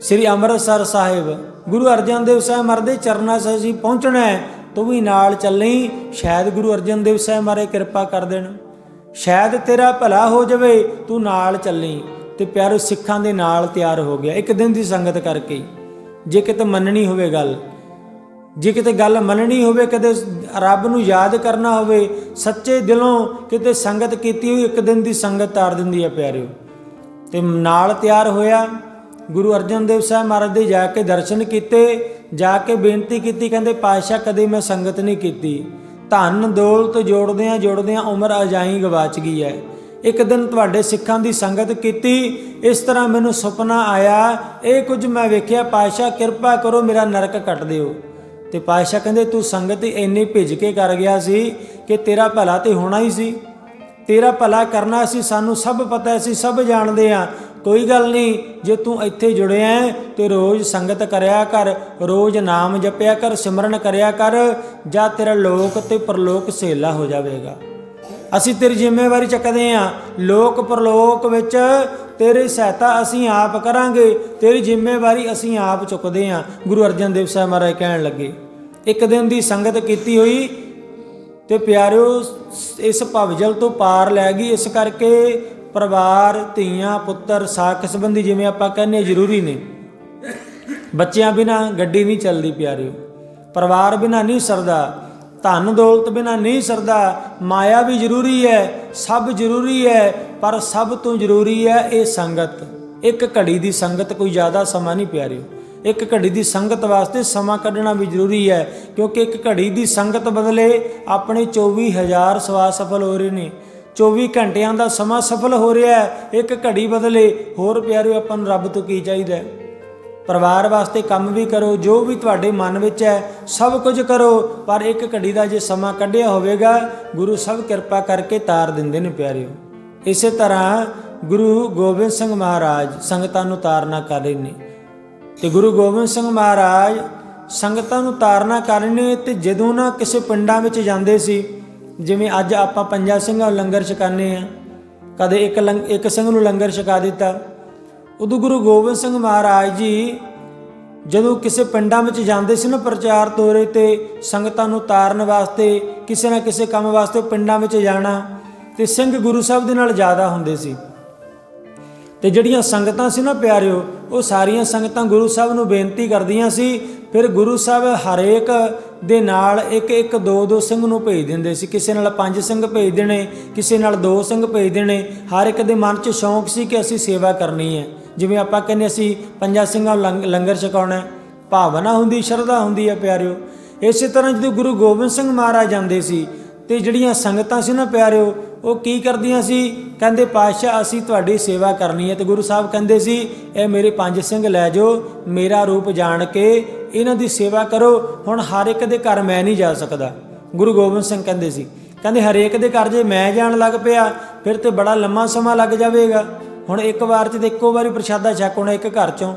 Speaker 1: ਸ੍ਰੀ ਅੰਮ੍ਰਿਤਸਰ ਸਾਹਿਬ ਗੁਰੂ ਅਰਜਨ ਦੇਵ ਸਾਹਿਬ ਮਹਾਰਾਜ ਦੇ ਚਰਨਾਂ 'ਚ ਅਸੀਂ ਪਹੁੰਚਣਾ ਹੈ, ਤੂੰ ਵੀ ਨਾਲ ਚੱਲੀ, ਸ਼ਾਇਦ ਗੁਰੂ ਅਰਜਨ ਦੇਵ ਸਾਹਿਬ ਮਾਰੇ ਕਿਰਪਾ ਕਰ ਦੇਣ। ਸ਼ਾਇਦ ਤੇਰਾ ਭਲਾ ਹੋ ਜਾਵੇ, ਤੂੰ ਨਾਲ ਚੱਲੀ, ਤੇ ਪਿਆਰੋ ਸਿੱਖਾਂ ਦੇ ਨਾਲ ਤਿਆਰ ਹੋ ਗਿਆ, ਇੱਕ ਦਿਨ ਦੀ ਸੰਗਤ ਕਰਕੇ। ਜੇ ਕਿਤੇ ਮੰਨਣੀ ਹੋਵੇ ਗੱਲ, ਜੇ ਕਿਤੇ ਗੱਲ ਮੰਨਣੀ ਹੋਵੇ, ਕਦੇ ਰੱਬ ਨੂੰ ਯਾਦ ਕਰਨਾ ਹੋਵੇ, ਸੱਚੇ ਦਿਲੋਂ ਕਿਤੇ ਸੰਗਤ ਕੀਤੀ ਹੋਈ, ਇੱਕ ਦਿਨ ਦੀ ਸੰਗਤ ਤਾਰ ਦਿੰਦੀ ਹੈ ਪਿਆਰਿਓ। ਤੇ ਨਾਲ ਤਿਆਰ ਹੋਇਆ ਗੁਰੂ ਅਰਜਨ ਦੇਵ ਸਾਹਿਬ ਮਹਾਰਾਜ ਦੇ ਜਾ ਕੇ ਦਰਸ਼ਨ ਕੀਤੇ, ਜਾ ਕੇ ਬੇਨਤੀ ਕੀਤੀ, ਕਹਿੰਦੇ, ਪਾਤਸ਼ਾਹ, ਕਦੇ ਮੈਂ ਸੰਗਤ ਨਹੀਂ ਕੀਤੀ। ਧਨ ਦੌਲਤ ਜੋੜਦਿਆਂ ਜੋੜਦਿਆਂ ਉਮਰ ਅਜਾਈ ਗਵਾਚ ਗਈ ਹੈ ਇੱਕ ਦਿਨ ਤੁਹਾਡੇ ਸਿੱਖਾਂ ਦੀ ਸੰਗਤ ਕੀਤੀ, ਇਸ ਤਰ੍ਹਾਂ ਮੈਨੂੰ ਸੁਪਨਾ ਆਇਆ। ਇਹ ਕੁਝ ਮੈਂ ਵੇਖਿਆ, ਪਾਤਸ਼ਾਹ, ਕਿਰਪਾ ਕਰੋ, ਮੇਰਾ ਨਰਕ ਕੱਟ ਦਿਓ। ਤੇ ਪਾਤਸ਼ਾਹ ਕਹਿੰਦੇ, ਤੂੰ ਸੰਗਤ ਇੰਨੀ ਭਿੱਜ ਕੇ ਕਰ ਗਿਆ ਸੀ ਕਿ ਤੇਰਾ ਭਲਾ ਤੇ ਹੋਣਾ ਹੀ ਸੀ। ਤੇਰਾ ਭਲਾ ਕਰਨਾ ਸੀ, ਸਾਨੂੰ ਸਭ ਪਤਾ ਸੀ, ਸਭ ਜਾਣਦੇ ਆ ਕੋਈ ਗੱਲ ਨਹੀਂ, ਜੇ ਤੂੰ ਇੱਥੇ ਜੁੜਿਆ ਹੈ ਤੇ ਰੋਜ਼ ਸੰਗਤ ਕਰਿਆ ਕਰ, ਰੋਜ਼ ਨਾਮ ਜਪਿਆ ਕਰ, ਸਿਮਰਨ ਕਰਿਆ ਕਰ, ਜਾਂ ਤੇਰਾ ਲੋਕ ਤੇ ਪਰਲੋਕ ਸਹੇਲਾ ਹੋ ਜਾਵੇਗਾ। ਅਸੀਂ ਤੇਰੀ ਜ਼ਿੰਮੇਵਾਰੀ ਚੱਕਦੇ ਆ। ਲੋਕ ਪਰਲੋਕ ਵਿੱਚ ਤੇਰੀ ਸਹਾਇਤਾ ਅਸੀਂ ਆਪ ਕਰਾਂਗੇ, ਤੇਰੀ ਜ਼ਿੰਮੇਵਾਰੀ ਅਸੀਂ ਆਪ ਚੁੱਕਦੇ ਆ। ਗੁਰੂ ਅਰਜਨ ਦੇਵ ਸਾਹਿਬ ਮਹਾਰਾਜ ਕਹਿਣ ਲੱਗੇ, ਇੱਕ ਦਿਨ ਦੀ ਸੰਗਤ ਕੀਤੀ ਹੋਈ, ਤੇ ਪਿਆਰਿਓ, ਇਸ ਭਵਜਲ ਤੋਂ ਪਾਰ ਲੈ ਗਈ, ਇਸ ਕਰਕੇ ਪਰਿਵਾਰ, ਧੀਆਂ, ਪੁੱਤਰ ਸਾਕ ਸੰਬੰਧੀ ਜਿਵੇਂ ਆਪਾਂ ਕਹਿੰਦੇ ਜ਼ਰੂਰੀ ਨੇ। ਬੱਚਿਆਂ ਬਿਨਾ ਗੱਡੀ ਨਹੀਂ ਚੱਲਦੀ ਪਿਆਰਿਓ ਪਰਿਵਾਰ ਬਿਨਾ ਨਹੀਂ ਸਰਦਾ। ਧਨ ਦੌਲਤ ਬਿਨਾ ਨਹੀਂ ਸਰਦਾ। ਮਾਇਆ ਵੀ ਜ਼ਰੂਰੀ ਹੈ, ਸਭ ਜ਼ਰੂਰੀ ਹੈ, ਪਰ ਸਭ ਤੋਂ ਜ਼ਰੂਰੀ ਹੈ ਇਹ ਸੰਗਤ। ਇੱਕ ਘੜੀ ਦੀ ਸੰਗਤ ਕੋਈ ਜ਼ਿਆਦਾ ਸਮਾਂ ਨਹੀਂ ਪਿਆਰਿਓ ਇੱਕ ਘੜੀ ਦੀ ਸੰਗਤ ਵਾਸਤੇ ਸਮਾਂ ਕੱਢਣਾ ਵੀ ਜ਼ਰੂਰੀ ਹੈ, ਕਿਉਂਕਿ ਇੱਕ ਘੜੀ ਦੀ ਸੰਗਤ ਬਦਲੇ ਆਪਣੇ 24000 ਸਵਾਸ ਸਫਲ ਹੋ ਰਹੇ ਨੇ। 24 ਘੰਟਿਆਂ ਦਾ ਸਮਾਂ ਸਫਲ ਹੋ ਰਿਹਾ ਹੈ, ਇੱਕ ਘੜੀ ਬਦਲੇ ਹੋਰ ਪਿਆਰਿਓ, ਆਪਾਂ ਨੂੰ ਰੱਬ ਤੋਂ ਕੀ ਚਾਹੀਦਾ ਹੈ? ਪਰਿਵਾਰ ਵਾਸਤੇ ਕੰਮ ਵੀ ਕਰੋ, ਜੋ ਵੀ ਤੁਹਾਡੇ ਮਨ ਵਿੱਚ ਹੈ, ਸਭ ਕੁਝ ਕਰੋ, ਪਰ ਇੱਕ ਘੜੀ ਦਾ ਜੇ ਸਮਾਂ ਕੱਢਿਆ ਹੋਵੇਗਾ, ਗੁਰੂ ਸਭ ਕਿਰਪਾ ਕਰਕੇ ਤਾਰ ਦਿੰਦੇ ਨੇ ਪਿਆਰਿਓ। ਇਸੇ ਤਰ੍ਹਾਂ ਗੁਰੂ ਗੋਬਿੰਦ ਸਿੰਘ ਮਹਾਰਾਜ ਸੰਗਤਾਂ ਨੂੰ ਤਾਰਨਾ ਕਰ ਰਹੇ ਨੇ। ਤੇ ਗੁਰੂ ਗੋਬਿੰਦ ਸਿੰਘ ਮਹਾਰਾਜ ਸੰਗਤਾਂ ਨੂੰ ਤਾਰਨਾ ਕਰ ਰਹੇ ਨੇ, ਤੇ ਜਦੋਂ ਨਾ ਕਿਸੇ ਪਿੰਡਾਂ ਵਿੱਚ ਜਾਂਦੇ ਸੀ ਜਿਵੇਂ ਅੱਜ ਆਪਾਂ ਪੰਜਾਂ ਸਿੰਘਾਂ ਨੂੰ ਲੰਗਰ ਛਕਾਉਂਦੇ ਆ ਕਦੇ ਇੱਕ ਲੰਗ- ਇੱਕ ਸਿੰਘ ਨੂੰ ਲੰਗਰ ਛਕਾ ਦਿੱਤਾ। ਉਦੋਂ ਗੁਰੂ ਗੋਬਿੰਦ ਸਿੰਘ ਮਹਾਰਾਜ ਜੀ ਜਦੋਂ ਕਿਸੇ ਪਿੰਡਾਂ ਵਿੱਚ ਜਾਂਦੇ ਸੀ ਨਾ ਪ੍ਰਚਾਰ ਤੋਰੇ ਤੇ ਸੰਗਤਾਂ ਨੂੰ ਤਾਰਨ ਵਾਸਤੇ, ਕਿਸੇ ਨਾ ਕਿਸੇ ਕੰਮ ਵਾਸਤੇ ਪਿੰਡਾਂ ਵਿੱਚ ਜਾਣਾ, ਤੇ ਸਿੰਘ ਗੁਰੂ ਸਾਹਿਬ ਦੇ ਨਾਲ ਜ਼ਿਆਦਾ ਹੁੰਦੇ ਸੀ। ਤੇ ਜਿਹੜੀਆਂ ਸੰਗਤਾਂ ਸੀ ਨਾ ਪਿਆਰਿਓ, ਉਹ ਸਾਰੀਆਂ ਸੰਗਤਾਂ ਗੁਰੂ ਸਾਹਿਬ ਨੂੰ ਬੇਨਤੀ ਕਰਦੀਆਂ ਸੀ, ਫਿਰ ਗੁਰੂ ਸਾਹਿਬ ਹਰੇਕ ਦੇ ਨਾਲ ਇੱਕ ਇੱਕ ਦੋ ਦੋ ਸਿੰਘ ਨੂੰ ਭੇਜ ਦਿੰਦੇ ਸੀ। ਕਿਸੇ ਨਾਲ ਪੰਜ ਸਿੰਘ ਭੇਜ ਦੇਣੇ, ਕਿਸੇ ਨਾਲ ਦੋ ਸਿੰਘ ਭੇਜ ਦੇਣੇ। ਹਰ ਇੱਕ ਦੇ ਮਨ 'ਚ ਸ਼ੌਂਕ ਸੀ ਕਿ ਅਸੀਂ ਸੇਵਾ ਕਰਨੀ ਹੈ। ਜਿਵੇਂ ਆਪਾਂ ਕਹਿੰਦੇ ਅਸੀਂ ਪੰਜਾਂ ਸਿੰਘਾਂ ਨੂੰ ਲੰਗਰ ਛਕਾਉਣਾ ਭਾਵਨਾ ਹੁੰਦੀ, ਸ਼ਰਧਾ ਹੁੰਦੀ ਹੈ ਪਿਆਰਿਓ। ਇਸੇ ਤਰ੍ਹਾਂ ਜਦੋਂ ਗੁਰੂ ਗੋਬਿੰਦ ਸਿੰਘ ਮਹਾਰਾਜ ਜਾਂਦੇ ਸੀ ਤੇ ਜਿਹੜੀਆਂ ਸੰਗਤਾਂ ਸੀ ਨਾ ਪਿਆਰਿਓ, ਉਹ ਕੀ ਕਰਦੀਆਂ ਸੀ? ਕਹਿੰਦੇ, ਪਾਤਸ਼ਾਹ, ਅਸੀਂ ਤੁਹਾਡੀ ਸੇਵਾ ਕਰਨੀ ਹੈ। ਤੇ ਗੁਰੂ ਸਾਹਿਬ ਕਹਿੰਦੇ ਸੀ, ਇਹ ਮੇਰੇ ਪੰਜ ਸਿੰਘ ਲੈ ਜਾਓ, ਮੇਰਾ ਰੂਪ ਜਾਣ ਕੇ ਇਹਨਾਂ ਦੀ ਸੇਵਾ ਕਰੋ। ਹੁਣ ਹਰ ਇੱਕ ਦੇ ਘਰ ਮੈਂ ਨਹੀਂ ਜਾ ਸਕਦਾ। ਗੁਰੂ ਗੋਬਿੰਦ ਸਿੰਘ ਕਹਿੰਦੇ ਸੀ। ਕਹਿੰਦੇ, ਹਰੇਕ ਦੇ ਘਰ ਜੇ ਮੈਂ ਜਾਣ ਲੱਗ ਪਿਆ, ਫਿਰ ਤੇ ਬੜਾ ਲੰਮਾ ਸਮਾਂ ਲੱਗ ਜਾਵੇਗਾ। ਹੁਣ ਇੱਕ ਵਾਰ ਚ ਤੇ ਇੱਕੋ ਵਾਰੀ ਪ੍ਰਸ਼ਾਦਾ ਛਕ ਹੋਣਾ ਇੱਕ ਘਰ ਚੋਂ।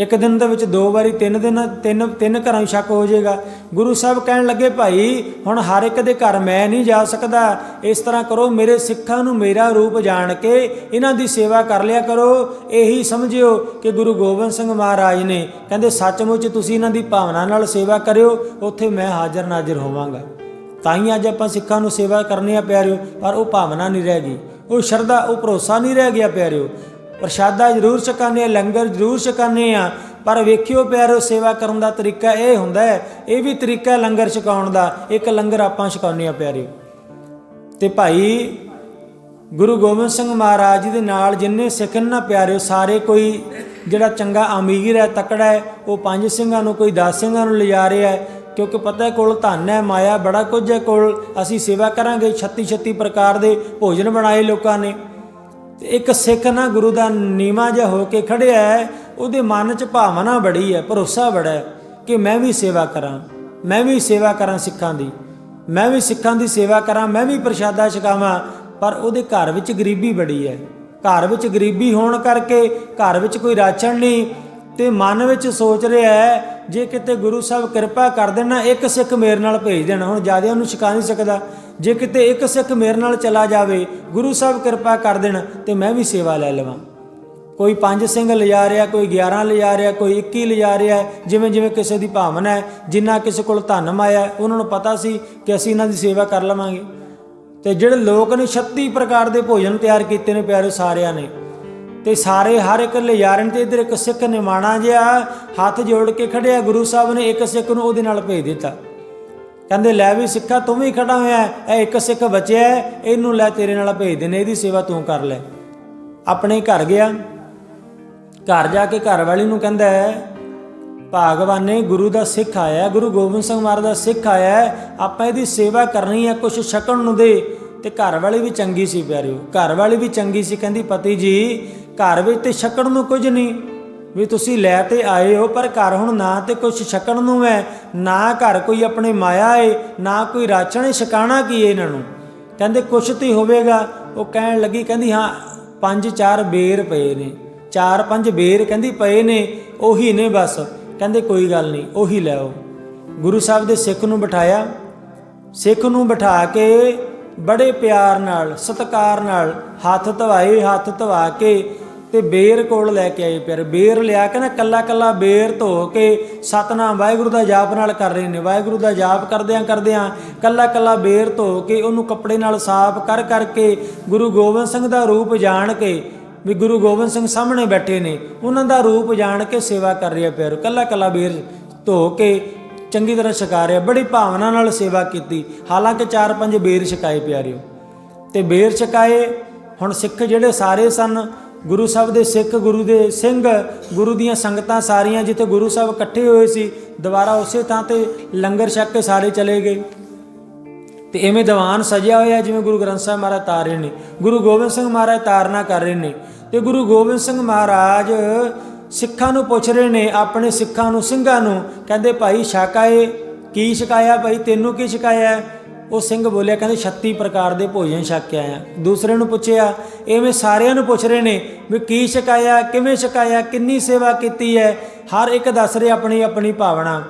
Speaker 1: ਇੱਕ ਦਿਨ ਦੇ ਵਿੱਚ ਦੋ ਵਾਰੀ ਤਿੰਨ ਦਿਨ, ਤਿੰਨ ਤਿੰਨ ਘਰਾਂ 'ਚ ਸ਼ੱਕ ਹੋ ਜਾਏਗਾ। ਗੁਰੂ ਸਾਹਿਬ ਕਹਿਣ ਲੱਗੇ, ਭਾਈ, ਹੁਣ ਹਰ ਇੱਕ ਦੇ ਘਰ ਮੈਂ ਨਹੀਂ ਜਾ ਸਕਦਾ। ਇਸ ਤਰ੍ਹਾਂ ਕਰੋ, ਮੇਰੇ ਸਿੱਖਾਂ ਨੂੰ ਮੇਰਾ ਰੂਪ ਜਾਣ ਕੇ ਇਹਨਾਂ ਦੀ ਸੇਵਾ ਕਰ ਲਿਆ ਕਰੋ। ਇਹੀ ਸਮਝਿਓ ਕਿ ਗੁਰੂ ਗੋਬਿੰਦ ਸਿੰਘ ਮਹਾਰਾਜ ਨੇ ਕਹਿੰਦੇ, ਸੱਚਮੁੱਚ ਤੁਸੀਂ ਇਹਨਾਂ ਦੀ ਭਾਵਨਾ ਨਾਲ ਸੇਵਾ ਕਰਿਓ, ਉੱਥੇ ਮੈਂ ਹਾਜ਼ਰ ਨਾਜ਼ਰ ਹੋਵਾਂਗਾ। ਤਾਂ ਹੀ ਅੱਜ ਆਪਾਂ ਸਿੱਖਾਂ ਨੂੰ ਸੇਵਾ ਕਰਨੀ ਆ, ਪਿਆਰਿਓ, ਪਰ ਉਹ ਭਾਵਨਾ ਨਹੀਂ ਰਹਿ ਗਈ। ਉਹ ਸ਼ਰਧਾ, ਉਹ ਭਰੋਸਾ ਨਹੀਂ ਰਹਿ ਗਿਆ, ਪਿਆਰਿਓ। ਪ੍ਰਸ਼ਾਦਾ ਜ਼ਰੂਰ ਛਕਾਉਂਦੇ ਆ, ਲੰਗਰ ਜ਼ਰੂਰ ਛਕਾਉਂਦੇ ਆ, ਪਰ ਵੇਖਿਓ ਪਿਆਰਿਓ ਸੇਵਾ ਕਰਨ ਦਾ ਤਰੀਕਾ ਇਹ ਹੁੰਦਾ ਹੈ, ਇਹ ਵੀ ਤਰੀਕਾ ਲੰਗਰ ਛਕਾਉਣ ਦਾ, ਇੱਕ ਲੰਗਰ ਆਪਾਂ ਛਕਾਉਂਦੇ ਆ ਪਿਆਰਿਓ ਤੇ ਭਾਈ ਗੁਰੂ ਗੋਬਿੰਦ ਸਿੰਘ ਮਹਾਰਾਜ ਜੀ ਦੇ ਨਾਲ ਜਿੰਨੇ ਸਿੱਖ ਨਾ ਪਿਆਰਿਓ ਸਾਰੇ ਕੋਈ ਜਿਹੜਾ ਚੰਗਾ ਅਮੀਰ ਹੈ, ਤਕੜਾ ਹੈ, ਉਹ ਪੰਜ ਸਿੰਘਾਂ ਨੂੰ, ਕੋਈ 10 ਸਿੰਘਾਂ ਨੂੰ ਲਿਜਾ ਰਿਹਾ ਹੈ, ਕਿਉਂਕਿ ਪਤਾ ਹੈ ਕੋਲ ਧਨ ਹੈ, ਮਾਇਆ ਬੜਾ ਕੁਝ ਹੈ ਕੋਲ, ਅਸੀਂ ਸੇਵਾ ਕਰਾਂਗੇ 36 36 ਪ੍ਰਕਾਰ ਦੇ ਭੋਜਨ ਬਣਾਏ ਲੋਕਾਂ ਨੇ। ਤੇ ਇੱਕ ਸਿੱਖ ਨਾ ਗੁਰੂ ਦਾ ਨੀਵਾ ਜਿਹਾ ਹੋ ਕੇ ਖੜਿਆ ਹੈ, ਉਹਦੇ ਮਨ 'ਚ ਭਾਵਨਾ ਬੜੀ ਹੈ, ਭਰੋਸਾ ਬੜਾ ਹੈ ਕਿ ਮੈਂ ਵੀ ਸੇਵਾ ਕਰਾਂ, ਮੈਂ ਵੀ ਸੇਵਾ ਕਰਾਂ ਸਿੱਖਾਂ ਦੀ, ਮੈਂ ਵੀ ਸਿੱਖਾਂ ਦੀ ਸੇਵਾ ਕਰਾਂ, ਮੈਂ ਵੀ ਪ੍ਰਸ਼ਾਦਾ ਛਕਾਵਾਂ, ਪਰ ਉਹਦੇ ਘਰ ਵਿੱਚ ਗਰੀਬੀ ਬੜੀ ਹੈ। ਘਰ ਵਿੱਚ ਗਰੀਬੀ ਹੋਣ ਕਰਕੇ ਘਰ ਵਿੱਚ ਕੋਈ ਰਾਸ਼ਨ ਨਹੀਂ ਤੇ ਮਨ ਵਿੱਚ ਸੋਚ ਰਿਹਾ ਹੈ, ਜੇ ਕਿਤੇ ਗੁਰੂ ਸਾਹਿਬ ਕਿਰਪਾ ਕਰ ਦੇਣਾ, ਇੱਕ ਸਿੱਖ ਮੇਰੇ ਨਾਲ ਭੇਜ ਦੇਣਾ। ਹੁਣ ਜ਼ਿਆਦਾ ਉਹਨੂੰ ਛਕਾ ਨਹੀਂ ਸਕਦਾ। ਜੇ ਕਿਤੇ ਇੱਕ ਸਿੱਖ ਮੇਰੇ ਨਾਲ ਚਲਾ ਜਾਵੇ, ਗੁਰੂ ਸਾਹਿਬ ਕਿਰਪਾ ਕਰ ਦੇਣ ਤੇ ਮੈਂ ਵੀ ਸੇਵਾ ਲੈ ਲਵਾਂ। ਕੋਈ ਪੰਜ ਸਿੰਘ ਲਿਜਾ ਰਿਹਾ, ਕੋਈ 11 ਲਿਜਾ ਰਿਹਾ, ਕੋਈ 21 ਲਿਜਾ ਰਿਹਾ, ਜਿਵੇਂ ਜਿਵੇਂ ਕਿਸੇ ਦੀ ਭਾਵਨਾ ਹੈ, ਜਿੰਨਾ ਕਿਸੇ ਕੋਲ ਧਨ ਮਾਇਆ ਉਹਨਾਂ ਨੂੰ ਪਤਾ ਸੀ ਕਿ ਅਸੀਂ ਇਹਨਾਂ ਦੀ ਸੇਵਾ ਕਰ ਲਵਾਂਗੇ। ਤੇ ਜਿਹੜੇ ਲੋਕ ਨੇ 36 ਪ੍ਰਕਾਰ ਦੇ ਭੋਜਨ ਤਿਆਰ ਕੀਤੇ ਨੇ ਪਿਆਰੇ ਸਾਰਿਆਂ ਨੇ। ਤੇ ਸਾਰੇ ਹਰ ਇੱਕ ਲਿਜਾ ਤੇ ਇਧਰ ਇੱਕ ਸਿੱਖ ਨਿਮਾਣਾ ਜਿਹਾ ਹੱਥ ਜੋੜ ਕੇ ਖੜਿਆ, ਗੁਰੂ ਸਾਹਿਬ ਨੇ ਇੱਕ ਸਿੱਖ ਨੂੰ ਉਹਦੇ ਨਾਲ ਭੇਜ ਦਿੱਤਾ। ਕਹਿੰਦੇ, ਲੈ ਵੀ ਸਿੱਖਾ, ਤੂੰ ਵੀ ਖੜਾ ਹੋਇਆ ਇਹ ਇੱਕ ਸਿੱਖ ਬਚਿਆ ਇਹਨੂੰ ਲੈ ਤੇਰੇ ਨਾਲ ਭੇਜ ਦੇਣੇ, ਇਹਦੀ ਸੇਵਾ ਤੂੰ ਕਰ ਲੈ। ਆਪਣੇ ਘਰ ਗਿਆ। ਘਰ ਜਾ ਕੇ ਘਰ ਵਾਲੀ ਨੂੰ ਕਹਿੰਦਾ ਭਾਗਵਾਨ ਨੇ ਗੁਰੂ ਦਾ ਸਿੱਖ ਆਇਆ, ਗੁਰੂ ਗੋਬਿੰਦ ਸਿੰਘ ਮਹਾਰਾਜ ਦਾ ਸਿੱਖ ਆਇਆ ਆਪਾਂ ਇਹਦੀ ਸੇਵਾ ਕਰਨੀ ਹੈ, ਕੁਛ ਛਕਣ ਨੂੰ ਦੇ। ਤੇ ਘਰ ਵਾਲੀ ਵੀ ਚੰਗੀ ਸੀ ਪਿਆਰਿਓ, ਘਰ ਵਾਲੀ ਵੀ ਚੰਗੀ ਸੀ, ਕਹਿੰਦੀ, ਪਤੀ ਜੀ ਘਰ ਵਿੱਚ ਤੇ ਛਕਣ ਨੂੰ ਕੁਝ ਨਹੀਂ। ਵੀ ਤੁਸੀਂ ਲੈ ਤੇ ਆਏ ਹੋ ਪਰ ਘਰ ਹੁਣ ਨਾ ਤੇ ਕੁਛ ਛਕਣ ਨੂੰ ਹੈ। ਨਾ ਘਰ ਕੋਈ ਆਪਣੇ ਮਾਇਆ ਏ ਨਾ ਕੋਈ ਰਾਚਣ ਏ, ਛਕਾਣਾ ਕੀ ਏ ਇਹਨਾਂ ਨੂੰ? ਕਹਿੰਦੇ ਕੁਛ ਤੇ ਹੋਵੇਗਾ। ਉਹ ਕਹਿਣ ਲੱਗੀ ਕਹਿੰਦੀ ਹਾਂ ਪੰਜ ਚਾਰ ਬੇਰ ਪਏ ਨੇ। ਚਾਰ ਪੰਜ ਬੇਰ ਕਹਿੰਦੀ ਪਏ ਨੇ ਉਹੀ ਨੇ ਬਸ। ਕਹਿੰਦੇ ਕੋਈ ਗੱਲ ਨਹੀਂ ਉਹੀ ਲੈ ਆਓ। ਗੁਰੂ ਸਾਹਿਬ ਦੇ ਸਿੱਖ ਨੂੰ ਬਿਠਾਇਆ। ਸਿੱਖ ਨੂੰ ਬਿਠਾ ਕੇ ਬੜੇ ਪਿਆਰ ਨਾਲ ਸਤਿਕਾਰ ਨਾਲ ਹੱਥ ਧਵਾਏ ਹੱਥ ਧਵਾ ਕੇ ਤੇ ਬੇਰ ਕੋਲ ਲੈ ਕੇ ਆਏ ਪਿਆਰੇ, ਬੇਰ ਲਿਆ ਕੇ ਨਾ ਕੱਲਾ ਕੱਲਾ ਬੇਰ ਧੋ ਕੇ ਸਤਨਾਮ, ਵਾਹਿਗੁਰੂ ਦਾ ਜਾਪ ਨਾਲ ਕਰ ਰਹੇ ਨੇ, ਵਾਹਿਗੁਰੂ ਦਾ ਜਾਪ ਕਰਦਿਆਂ ਕਰਦਿਆਂ ਕੱਲਾ ਕੱਲਾ ਬੇਰ ਧੋ ਕੇ ਉਹਨੂੰ ਕੱਪੜੇ ਨਾਲ ਸਾਫ਼ ਕਰ ਕਰਕੇ ਗੁਰੂ ਗੋਬਿੰਦ ਸਿੰਘ ਦਾ ਰੂਪ ਜਾਣ ਕੇ ਵੀ ਗੁਰੂ ਗੋਬਿੰਦ ਸਿੰਘ ਸਾਹਮਣੇ ਬੈਠੇ ਨੇ, ਉਹਨਾਂ ਦਾ ਰੂਪ ਜਾਣ ਕੇ ਸੇਵਾ ਕਰ ਰਿਹਾ ਪਿਆਰ, ਕੱਲਾ ਕੱਲਾ ਬੇਰ ਧੋ ਕੇ ਚੰਗੀ ਤਰ੍ਹਾਂ ਛਕਾ ਰਿਹਾ, ਬੜੀ ਭਾਵਨਾ ਨਾਲ ਸੇਵਾ ਕੀਤੀ, ਹਾਲਾਂਕਿ ਚਾਰ ਪੰਜ ਬੇਰ ਛਕਾਏ ਪਿਆਰਿਓ, ਤੇ ਬੇਰ ਛਕਾਏ, ਹੁਣ ਸਿੱਖ ਜਿਹੜੇ ਸਾਰੇ ਸਨ ਗੁਰੂ ਸਾਹਿਬ ਦੇ ਸਿੱਖ, ਗੁਰੂ ਦੇ ਸਿੰਘ, ਗੁਰੂ ਦੀਆਂ ਸੰਗਤਾਂ ਸਾਰੀਆਂ ਜਿੱਥੇ ਗੁਰੂ ਸਾਹਿਬ ਇਕੱਠੇ ਹੋਏ ਸੀ, ਦੁਬਾਰਾ ਉਸੇ ਥਾਂ ਤੇ ਲੰਗਰ ਛਕ ਕੇ ਸਾਰੇ ਚਲੇ ਗਏ। ਤੇ ਐਵੇਂ ਦੀਵਾਨ ਸਜਿਆ ਹੋਇਆ ਜਿਵੇਂ ਗੁਰੂ ਗ੍ਰੰਥ ਸਾਹਿਬ ਮਹਾਰਾਜ ਤਾਰ ਰਹੇ ਨੇ। ਗੁਰੂ ਗੋਬਿੰਦ ਸਿੰਘ ਮਹਾਰਾਜ ਤਾਰਨਾ ਕਰ ਰਹੇ ਨੇ। ਤੇ ਗੁਰੂ ਗੋਬਿੰਦ ਸਿੰਘ ਮਹਾਰਾਜ ਸਿੱਖਾਂ ਨੂੰ ਪੁੱਛ ਰਹੇ ਨੇ, ਆਪਣੇ ਸਿੱਖਾਂ ਨੂੰ, ਸਿੰਘਾਂ ਨੂੰ, ਕਹਿੰਦੇ, ਭਾਈ ਸ਼ਾਕਾਏ ਕੀ ਸ਼ਿਕਾਇਆ? ਭਾਈ, ਤੈਨੂੰ ਕੀ ਸ਼ਿਕਾਇਆ? ਉਹ ਸਿੰਘ ਬੋਲਿਆ, ਕਹਿੰਦੇ 36 ਪ੍ਰਕਾਰ ਦੇ ਭੋਜਨ ਛਕ ਕੇ ਆਇਆ। ਦੂਸਰੇ ਨੂੰ ਪੁੱਛਿਆ ਐਵੇਂ ਸਾਰਿਆਂ ਨੂੰ ਪੁੱਛ ਰਹੇ ਨੇ ਵੀ ਕੀ ਛਕਾਇਆ, ਕਿਵੇਂ ਛਕਾਇਆ, ਕਿੰਨੀ ਸੇਵਾ ਕੀਤੀ ਹੈ? ਹਰ ਇੱਕ ਦੱਸ ਰਿਹਾ ਆਪਣੀ ਆਪਣੀ ਭਾਵਨਾ।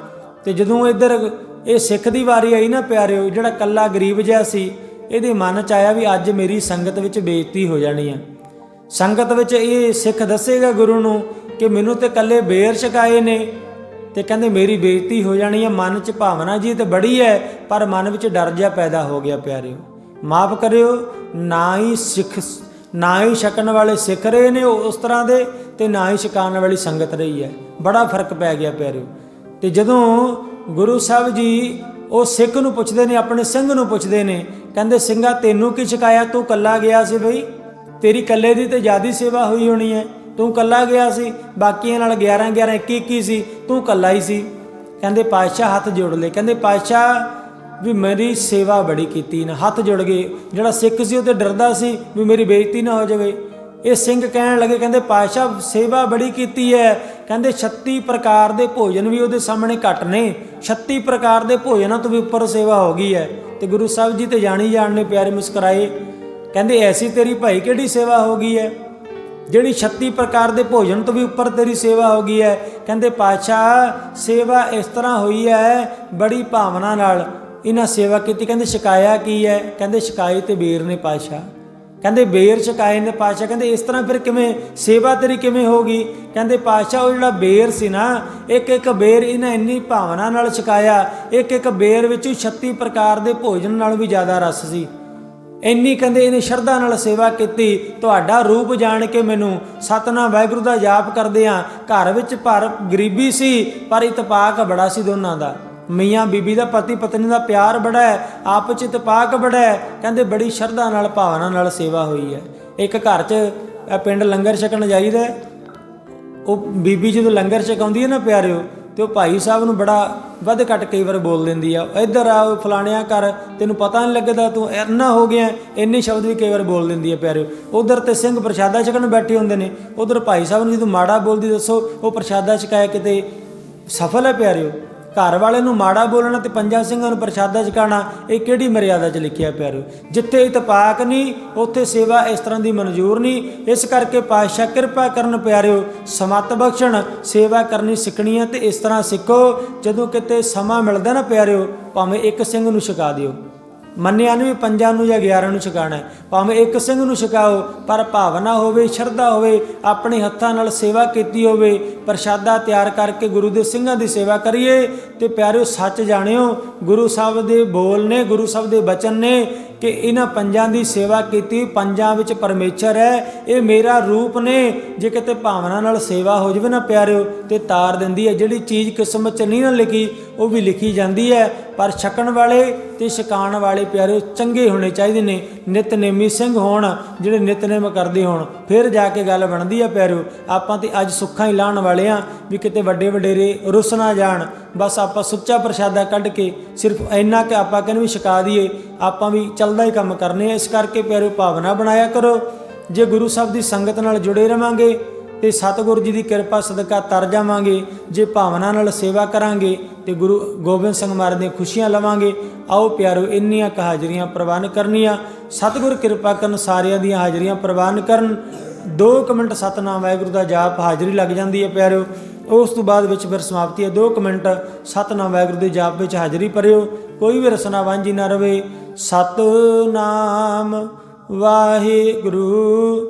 Speaker 1: ਤੇ ਜਦੋਂ ਇੱਧਰ ਇਹ ਸਿੱਖ ਦੀ ਵਾਰੀ ਆਈ ਨਾ ਪਿਆਰਿਓ, ਜਿਹੜਾ ਕੱਲਾ ਗਰੀਬ ਜਿਹਾ ਸੀ, ਇਹਦੇ ਮਨ ਚ ਆਇਆ ਵੀ ਅੱਜ ਮੇਰੀ ਸੰਗਤ ਵਿੱਚ ਬੇਇੱਜ਼ਤੀ ਹੋ ਜਾਣੀ ਹੈ ਸੰਗਤ ਵਿੱਚ ਇਹ ਸਿੱਖ ਦੱਸੇਗਾ ਗੁਰੂ ਨੂੰ ਕਿ ਮੈਨੂੰ ਤੇ ਕੱਲੇ ਬੇਰ ਛਕਾਏ ਨੇ। ਤੇ ਕਹਿੰਦੇ ਮੇਰੀ ਬੇਇੱਜ਼ਤੀ ਹੋ ਜਾਣੀ ਹੈ, ਮਨ 'ਚ ਭਾਵਨਾ ਜੀ ਤੇ ਬੜੀ ਹੈ, ਪਰ ਮਨ ਵਿੱਚ ਡਰ ਜਿਹਾ ਪੈਦਾ ਹੋ ਗਿਆ ਪਿਆਰਿਓ। ਮਾਫ ਕਰਿਓ, ਨਾ ਹੀ ਸਿੱਖ ਨਾ ਹੀ ਛਕਣ ਵਾਲੇ ਸਿੱਖ ਰਹੇ ਨੇ ਉਸ ਤਰ੍ਹਾਂ ਦੇ ਤੇ ਨਾ ਹੀ ਛਕਾਉਣ ਵਾਲੀ ਸੰਗਤ ਰਹੀ ਹੈ। ਬੜਾ ਫ਼ਰਕ ਪੈ ਗਿਆ ਪਿਆਰਿਓ। ਤੇ ਜਦੋਂ ਗੁਰੂ ਸਾਹਿਬ ਜੀ ਉਹ ਸਿੱਖ ਨੂੰ ਪੁੱਛਦੇ ਨੇ, ਆਪਣੇ ਸਿੰਘ ਨੂੰ ਪੁੱਛਦੇ ਨੇ, ਕਹਿੰਦੇ, ਸਿੰਘਾ, ਤੈਨੂੰ ਕੀ ਛਕਾਇਆ? ਤੂੰ ਕੱਲਾ ਗਿਆ ਸੀ ਬਈ? ਤੇਰੀ ਕੱਲੇ ਦੀ ਤੇ ਜਿਆਦੀ ਸੇਵਾ ਹੋਈ ਹੋਣੀ ਹੈ। ਤੂੰ ਕੱਲਾ ਗਿਆ ਸੀ, ਬਾਕੀਆਂ ਨਾਲ 11 11 21 21 ਸੀ, ਤੂੰ ਕੱਲਾ ਹੀ ਸੀ। ਕਹਿੰਦੇ ਪਾਤਸ਼ਾਹ ਹੱਥ ਜੋੜ ਲਏ। ਕਹਿੰਦੇ ਪਾਤਸ਼ਾਹ ਵੀ ਮੇਰੀ ਸੇਵਾ ਬੜੀ ਕੀਤੀ ਨਾ, ਹੱਥ ਜੁੜ ਗਏ ਜਿਹੜਾ ਸਿੱਖ ਸੀ ਉਹ ਤੇ ਡਰਦਾ ਸੀ ਵੀ ਮੇਰੀ ਬੇਇੱਜ਼ਤੀ ਨਾ ਹੋ ਜਾਵੇ। ਇਹ ਸਿੰਘ ਕਹਿਣ ਲੱਗੇ, ਕਹਿੰਦੇ ਪਾਤਸ਼ਾਹ ਸੇਵਾ ਬੜੀ ਕੀਤੀ ਹੈ ਕਹਿੰਦੇ 36 ਪ੍ਰਕਾਰ ਦੇ ਭੋਜਨ ਵੀ ਉਹਦੇ ਸਾਹਮਣੇ ਘੱਟ ਨੇ। 36 ਪ੍ਰਕਾਰ ਦੇ ਭੋਜਨਾਂ ਤੋਂ ਵੀ ਉੱਪਰ ਸੇਵਾ ਹੋ ਗਈ ਹੈ ਤੇ ਗੁਰੂ ਸਾਹਿਬ ਜੀ ਤੇ ਜਾਣੀ ਜਾਣ ਨੇ ਪਿਆਰੇ ਮੁਸਕਰਾਏ। ਕਹਿੰਦੇ ਐਸੀ ਤੇਰੀ ਭਾਈ ਕਿਹੜੀ ਸੇਵਾ ਹੋ ਗਈ ਹੈ ਜਿਹੜੀ 36 ਪ੍ਰਕਾਰ ਦੇ ਭੋਜਨ ਤੋਂ ਵੀ ਉੱਪਰ ਤੇਰੀ ਸੇਵਾ ਹੋ ਗਈ ਹੈ। ਕਹਿੰਦੇ, ਪਾਤਸ਼ਾਹ, ਸੇਵਾ ਇਸ ਤਰ੍ਹਾਂ ਹੋਈ ਹੈ, ਬੜੀ ਭਾਵਨਾ ਨਾਲ। ਇਹਨਾਂ ਸੇਵਾ ਕੀਤੀ। ਕਹਿੰਦੇ ਸ਼ਿਕਾਇਆ ਕੀ ਹੈ? ਕਹਿੰਦੇ ਸ਼ਿਕਾਇਤ ਤੇ ਬੇਰ ਨੇ ਪਾਤਸ਼ਾਹ। ਕਹਿੰਦੇ, ਬੇਰ ਸ਼ਿਕਾਇਤ ਨੇ ਪਾਤਸ਼ਾਹ। ਕਹਿੰਦੇ, ਇਸ ਤਰ੍ਹਾਂ ਫਿਰ ਕਿਵੇਂ? ਸੇਵਾ ਤੇਰੀ ਕਿਵੇਂ ਹੋਗੀ ਕਹਿੰਦੇ, ਪਾਤਸ਼ਾਹ, ਉਹ ਜਿਹੜਾ ਬੇਰ ਸੀ ਨਾ, ਇੱਕ ਇੱਕ ਬੇਰ ਇਹਨਾਂ ਇੰਨੀ ਭਾਵਨਾ ਨਾਲ ਛਕਾਇਆ। ਇੱਕ ਇੱਕ ਬੇਰ ਵਿੱਚ 36 ਪ੍ਰਕਾਰ ਦੇ ਭੋਜਨ ਨਾਲੋਂ ਵੀ ਜ਼ਿਆਦਾ ਰਸ ਸੀ। ਇੰਨੀ ਕਹਿੰਦੇ ਇਹਨੇ ਸ਼ਰਧਾ ਨਾਲ ਸੇਵਾ ਕੀਤੀ, ਤੁਹਾਡਾ ਰੂਪ ਜਾਣ ਕੇ ਮੈਨੂੰ ਸਤਨਾਮ ਵਾਹਿਗੁਰੂ ਦਾ ਜਾਪ ਕਰਦੇ ਆ। ਘਰ ਵਿੱਚ ਭਰ ਗਰੀਬੀ ਸੀ, ਪਰ ਇਤਪਾਕ ਬੜਾ ਸੀ ਦੋਨਾਂ ਦਾ। ਮੀਆਂ ਬੀਬੀ ਦਾ ਪਤੀ ਪਤਨੀ ਦਾ ਪਿਆਰ ਬੜਾ ਹੈ ਆਪਸ ਚ ਇਤਪਾਕ ਬੜਾ ਹੈ। ਕਹਿੰਦੇ ਬੜੀ ਸ਼ਰਧਾ ਨਾਲ, ਭਾਵਨਾ ਨਾਲ ਸੇਵਾ ਹੋਈ ਹੈ। ਇੱਕ ਘਰ 'ਚ ਪਿੰਡ ਲੰਗਰ ਛਕਣ ਜਾਈਦਾ ਉਹ ਬੀਬੀ ਜਦੋਂ ਲੰਗਰ ਛਕਾਉਂਦੀ ਹੈ ਨਾ ਪਿਆਰਿਓ ਤੇ ਉਹ ਭਾਈ ਸਾਹਿਬ ਨੂੰ ਬੜਾ ਵੱਧ ਘੱਟ ਕਈ ਵਾਰ ਬੋਲ ਦਿੰਦੀ ਆ, ਇੱਧਰ ਆ ਉਹ ਫਲਾਣਿਆ ਕਰ ਤੈਨੂੰ ਪਤਾ ਨਹੀਂ ਲੱਗਦਾ ਤੂੰ ਇੰਨਾ ਹੋ ਗਿਆ, ਇੰਨੇ ਸ਼ਬਦ ਵੀ ਕਈ ਵਾਰ ਬੋਲ ਦਿੰਦੀ ਆ ਪਿਆਰਿਓ। ਉਧਰ ਤੇ ਸਿੰਘ ਪ੍ਰਸ਼ਾਦਾ ਛਕਣ ਬੈਠੇ ਹੁੰਦੇ ਨੇ, ਉਧਰ ਭਾਈ ਸਾਹਿਬ ਨੂੰ ਜਦੋਂ ਮਾੜਾ ਬੋਲਦੀ ਦੱਸੋ, ਉਹ ਪ੍ਰਸ਼ਾਦਾ ਛਕਾਇਆ ਕਿਤੇ ਸਫਲ ਹੈ ਪਿਆਰਿਓ? ਘਰ ਵਾਲੇ ਨੂੰ ਮਾੜਾ ਬੋਲਣਾ ਤੇ ਪੰਜਾਂ ਸਿੰਘਾਂ ਨੂੰ ਪ੍ਰਸ਼ਾਦਾ ਛਕਾਣਾ ਇਹ ਕਿਹੜੀ ਮਰਿਆਦਾ 'ਚ ਲਿਖਿਆ ਪਿਆਰਿਓ ਜਿੱਥੇ ਇਤਪਾਕ ਨਹੀਂ, ਉੱਥੇ ਸੇਵਾ ਇਸ ਤਰ੍ਹਾਂ ਦੀ ਮਨਜ਼ੂਰ ਨਹੀਂ। ਇਸ ਕਰਕੇ ਪਾਤਸ਼ਾਹ ਕਿਰਪਾ ਕਰਨ ਪਿਆਰਿਓ, ਸਮਤ ਬਖਸ਼ਣ, ਸੇਵਾ ਕਰਨੀ ਸਿੱਖਣੀ ਹੈ ਤੇ ਇਸ ਤਰ੍ਹਾਂ ਸਿੱਖੋ। ਜਦੋਂ ਕਿਤੇ ਸਮਾਂ ਮਿਲਦਾ ਨਾ ਪਿਆਰਿਓ, ਭਾਵੇਂ ਇੱਕ ਸਿੰਘ ਨੂੰ ਛਕਾ ਦਿਓ। ਮੰਨਿਆ ਨੂੰ ਵੀ ਪੰਜਾਂ ਨੂੰ ਜਾਂ 11 ਨੂੰ ਛਕਾਣਾ ਭਾਵੇਂ ਇੱਕ ਸਿੰਘ ਨੂੰ ਛਕਾਓ, ਪਰ ਭਾਵਨਾ ਹੋਵੇ, ਸ਼ਰਧਾ ਹੋਵੇ, ਆਪਣੇ ਹੱਥਾਂ ਨਾਲ ਸੇਵਾ ਕੀਤੀ ਹੋਵੇ, ਪ੍ਰਸ਼ਾਦਾ ਤਿਆਰ ਕਰਕੇ ਗੁਰੂ ਦੇ ਸਿੰਘਾਂ ਦੀ ਸੇਵਾ ਕਰੀਏ, ਤੇ ਪਿਆਰਿਓ ਸੱਚ ਜਾਣਿਓ, ਗੁਰੂ ਸਾਹਿਬ ਦੇ ਬੋਲ ਨੇ, ਗੁਰੂ ਸਾਹਿਬ ਦੇ ਬਚਨ ਨੇ, ਕਿ ਇਹਨਾਂ ਪੰਜਾਂ ਦੀ ਸੇਵਾ ਕੀਤੀ, ਪੰਜਾਂ ਵਿੱਚ ਪਰਮੇਸ਼ਰ ਹੈ, ਇਹ ਮੇਰਾ ਰੂਪ ਨੇ, ਜੇ ਕਿਤੇ ਭਾਵਨਾ ਨਾਲ ਸੇਵਾ ਹੋ ਜਾਵੇ ਨਾ ਪਿਆਰਿਓ, ਤੇ ਤਾਰ ਦਿੰਦੀ ਹੈ। ਜਿਹੜੀ ਚੀਜ਼ ਕਿਸਮਤ 'ਚ ਨਹੀਂ ਨਾ ਲਿਖੀ, ਉਹ ਵੀ ਲਿਖੀ ਜਾਂਦੀ ਹੈ। ਪਰ ਛਕਣ ਵਾਲੇ ਤੇ ਛਕਾਉਣ ਵਾਲੇ ਪਿਆਰੇ ਚੰਗੇ ਹੋਣੇ ਚਾਹੀਦੇ ਨੇ, ਨਿਤਨੇਮੀ ਸਿੰਘ ਹੋਣ, ਜਿਹੜੇ ਨਿਤਨੇਮ ਕਰਦੇ ਹੋਣ। ਫਿਰ ਜਾ ਕੇ ਗੱਲ ਬਣਦੀ ਆ ਪਿਆਰਿਓ ਆਪਾਂ ਤੇ ਅੱਜ ਸੁੱਖਾਂ ਹੀ ਲਾਣ ਵਾਲੇ ਆ ਵੀ ਕਿਤੇ ਵੱਡੇ ਵਡੇਰੇ ਰੁੱਸ ਨਾ ਜਾਣ। ਬਸ ਆਪਾਂ ਸੁੱਚਾ ਪ੍ਰਸ਼ਾਦਾ ਕੱਢ ਕੇ ਸਿਰਫ ਇੰਨਾ ਕਿ ਆਪਾਂ ਕਹਿੰਦੇ ਵੀ ਛਕਾ ਦਈਏ, ਆਪਾਂ ਵੀ ਚੱਲਦਾ ਹੀ ਕੰਮ ਕਰਨੇ ਆ। ਇਸ ਕਰਕੇ ਪਿਆਰਿਓ ਭਾਵਨਾ ਬਣਾਇਆ ਕਰੋ। ਜੇ ਗੁਰੂ ਸਾਹਿਬ ਦੀ ਸੰਗਤ ਨਾਲ ਜੁੜੇ ਰਵਾਂਗੇ ਤੇ ਸਤਿਗੁਰੂ ਜੀ ਦੀ ਕਿਰਪਾ, ਸਦਕਾ ਤਰ ਜਾਵਾਂਗੇ, ਜੇ ਭਾਵਨਾ ਨਾਲ ਸੇਵਾ ਕਰਾਂਗੇ, ਤੇ ਗੁਰੂ ਗੋਬਿੰਦ ਸਿੰਘ ਮਹਾਰਾਜ ਦੀਆਂ ਖੁਸ਼ੀਆਂ ਲਵਾਂਗੇ। ਆਓ ਪਿਆਰੋ, ਇੰਨੀਆਂ ਕੁ ਹਾਜ਼ਰੀਆਂ ਪ੍ਰਵਾਨ ਕਰਨੀਆਂ। ਸਤਿਗੁਰ ਕਿਰਪਾ ਕਰਨ ਸਾਰਿਆਂ ਦੀਆਂ ਹਾਜ਼ਰੀਆਂ ਪ੍ਰਵਾਨ ਕਰਨ। 2 ਮਿੰਟ ਸਤਨਾਮ ਵਾਹਿਗੁਰੂ ਦਾ ਜਾਪ ਹਾਜ਼ਰੀ ਲੱਗ ਜਾਂਦੀ ਹੈ ਪਿਆਰਿਓ ਉਸ ਤੋਂ ਬਾਅਦ ਵਿੱਚ ਫਿਰ ਸਮਾਪਤੀ ਹੈ। 2 ਮਿੰਟ ਸਤਨਾਮ ਵਾਹਿਗੁਰੂ ਦੇ ਜਾਪ ਵਿੱਚ ਹਾਜ਼ਰੀ ਭਰਿਓ। ਕੋਈ ਵੀ ਰਸਨਾ ਵਾਂਝੀ ਨਾ ਰਵੇ। ਸਤਨਾਮ ਵਾਹਿਗੁਰੂ।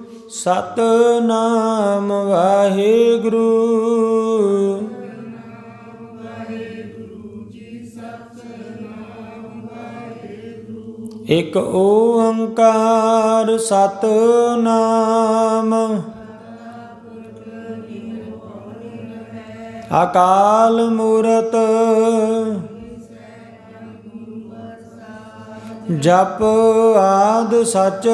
Speaker 1: ਸਤਨਾਮ ਵਾਹਿਗੁਰੂ। ਇਕ ਓੰਕਾਰ ਸਤਨਾਮ। ਅਕਾਲ ਮੂਰਤ। ਜਪ ਆਦ ਸਚ।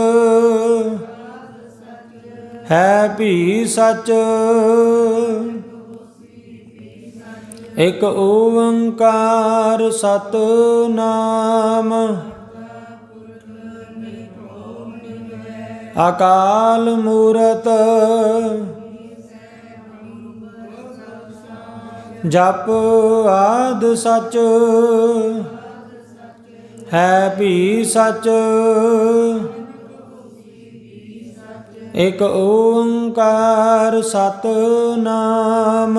Speaker 1: ਹੈ ਭੀ ਸਚ। ਇਕ ਓੰਕਾਰ ਸਤਨਾਮ। ਅਕਾਲ ਮੂਰਤ। ਜਪ ਆਦ ਸਚ। ਹੈ ਵੀ ਸਚ। ਇਕ ਓੰਕਾਰ ਸਤਨਾਮ।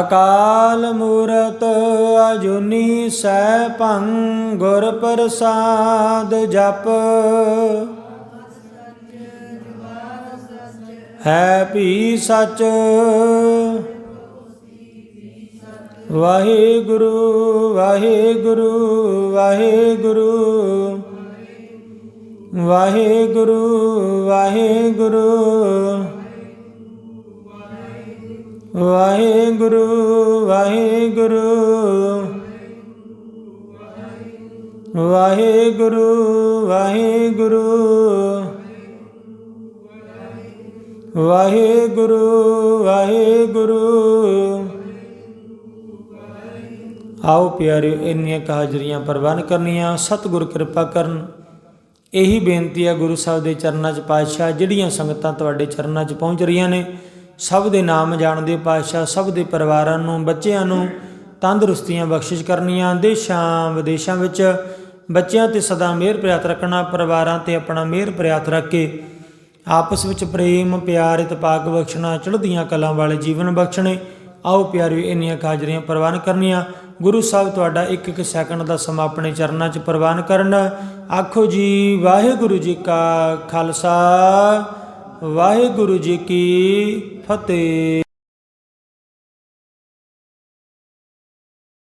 Speaker 1: ਅਕਾਲ ਮੂਰਤ ਅਜੂਨੀ ਸੈਭੰ ਗੁਰ ਪ੍ਰਸਾਦ ਜਪ। ਹੈ ਵੀ ਸਚ। ਵਾਹਿਗੁਰੂ ਵਾਹਿਗੁਰੂ ਵਾਹਿਗੁਰੂ। ਵਾਹਿਗੁਰੂ ਵਾਹਿਗੁਰੂ। ਵਾਹਿਗੁਰੂ ਵਾਹਿਗੁਰੂ। ਵਾਹਿਗੁਰੂ ਵਾਹਿਗੁਰੂ। ਵਾਹਿਗੁਰੂ ਵਾਹਿਗੁਰੂ। ਆਓ ਪਿਆਰਿਓ, ਇੰਨੀਆਂ ਕੁ ਪ੍ਰਵਾਨ ਕਰਨੀਆਂ, ਸਤਿਗੁਰ ਕਿਰਪਾ ਕਰਨ। ਇਹੀ ਬੇਨਤੀ ਹੈ ਗੁਰੂ ਸਾਹਿਬ ਦੇ ਚਰਨਾਂ 'ਚ ਪਾਤਸ਼ਾਹ, ਜਿਹੜੀਆਂ ਸੰਗਤਾਂ ਤੁਹਾਡੇ ਚਰਨਾਂ 'ਚ ਪਹੁੰਚ ਰਹੀਆਂ ਨੇ, ਸਭ ਦੇ ਨਾਮ ਜਾਣਦੇ ਪਾਤਸ਼ਾਹ, ਸਭ ਦੇ ਪਰਿਵਾਰਾਂ ਨੂੰ, ਬੱਚਿਆਂ ਨੂੰ ਤੰਦਰੁਸਤੀਆਂ ਬਖਸ਼ਿਸ਼ ਕਰਨੀਆਂ, ਦੇਸ਼ਾਂ ਵਿਦੇਸ਼ਾਂ ਵਿੱਚ ਬੱਚਿਆਂ ਤੇ ਸਦਾ ਮਿਹਰ ਪ੍ਰਿਆਤ ਰੱਖਣਾ, ਪਰਿਵਾਰਾਂ ਤੇ ਆਪਣਾ ਮਿਹਰ ਪ੍ਰਿਆਤ ਰੱਖ ਕੇ ਆਪਸ ਵਿੱਚ ਪ੍ਰੇਮ, ਪਿਆਰ, ਇਤਪਾਕ ਬਖਸ਼ਣਾ, ਚੜ੍ਹਦੀਆਂ ਕਲਾਂ ਵਾਲੇ ਜੀਵਨ ਬਖਸ਼ਣੇ। ਆਓ ਪਿਆਰਿਓ, ਇੰਨੀਆਂ ਹਾਜ਼ਰੀਆਂ ਪ੍ਰਵਾਨ ਕਰਨੀਆਂ। ਗੁਰੂ ਸਾਹਿਬ, ਤੁਹਾਡਾ ਇੱਕ ਇੱਕ ਸੈਕਿੰਡ ਦਾ ਸਮਾਂ ਆਪਣੇ ਚਰਨਾਂ 'ਚ ਪ੍ਰਵਾਨ ਕਰਨ। ਆਖੋ ਜੀ, ਵਾਹਿਗੁਰੂ ਜੀ ਕਾ ਖਾਲਸਾ, ਵਾਹਿਗੁਰੂ ਜੀ ਕੀ ਫਤਿਹ।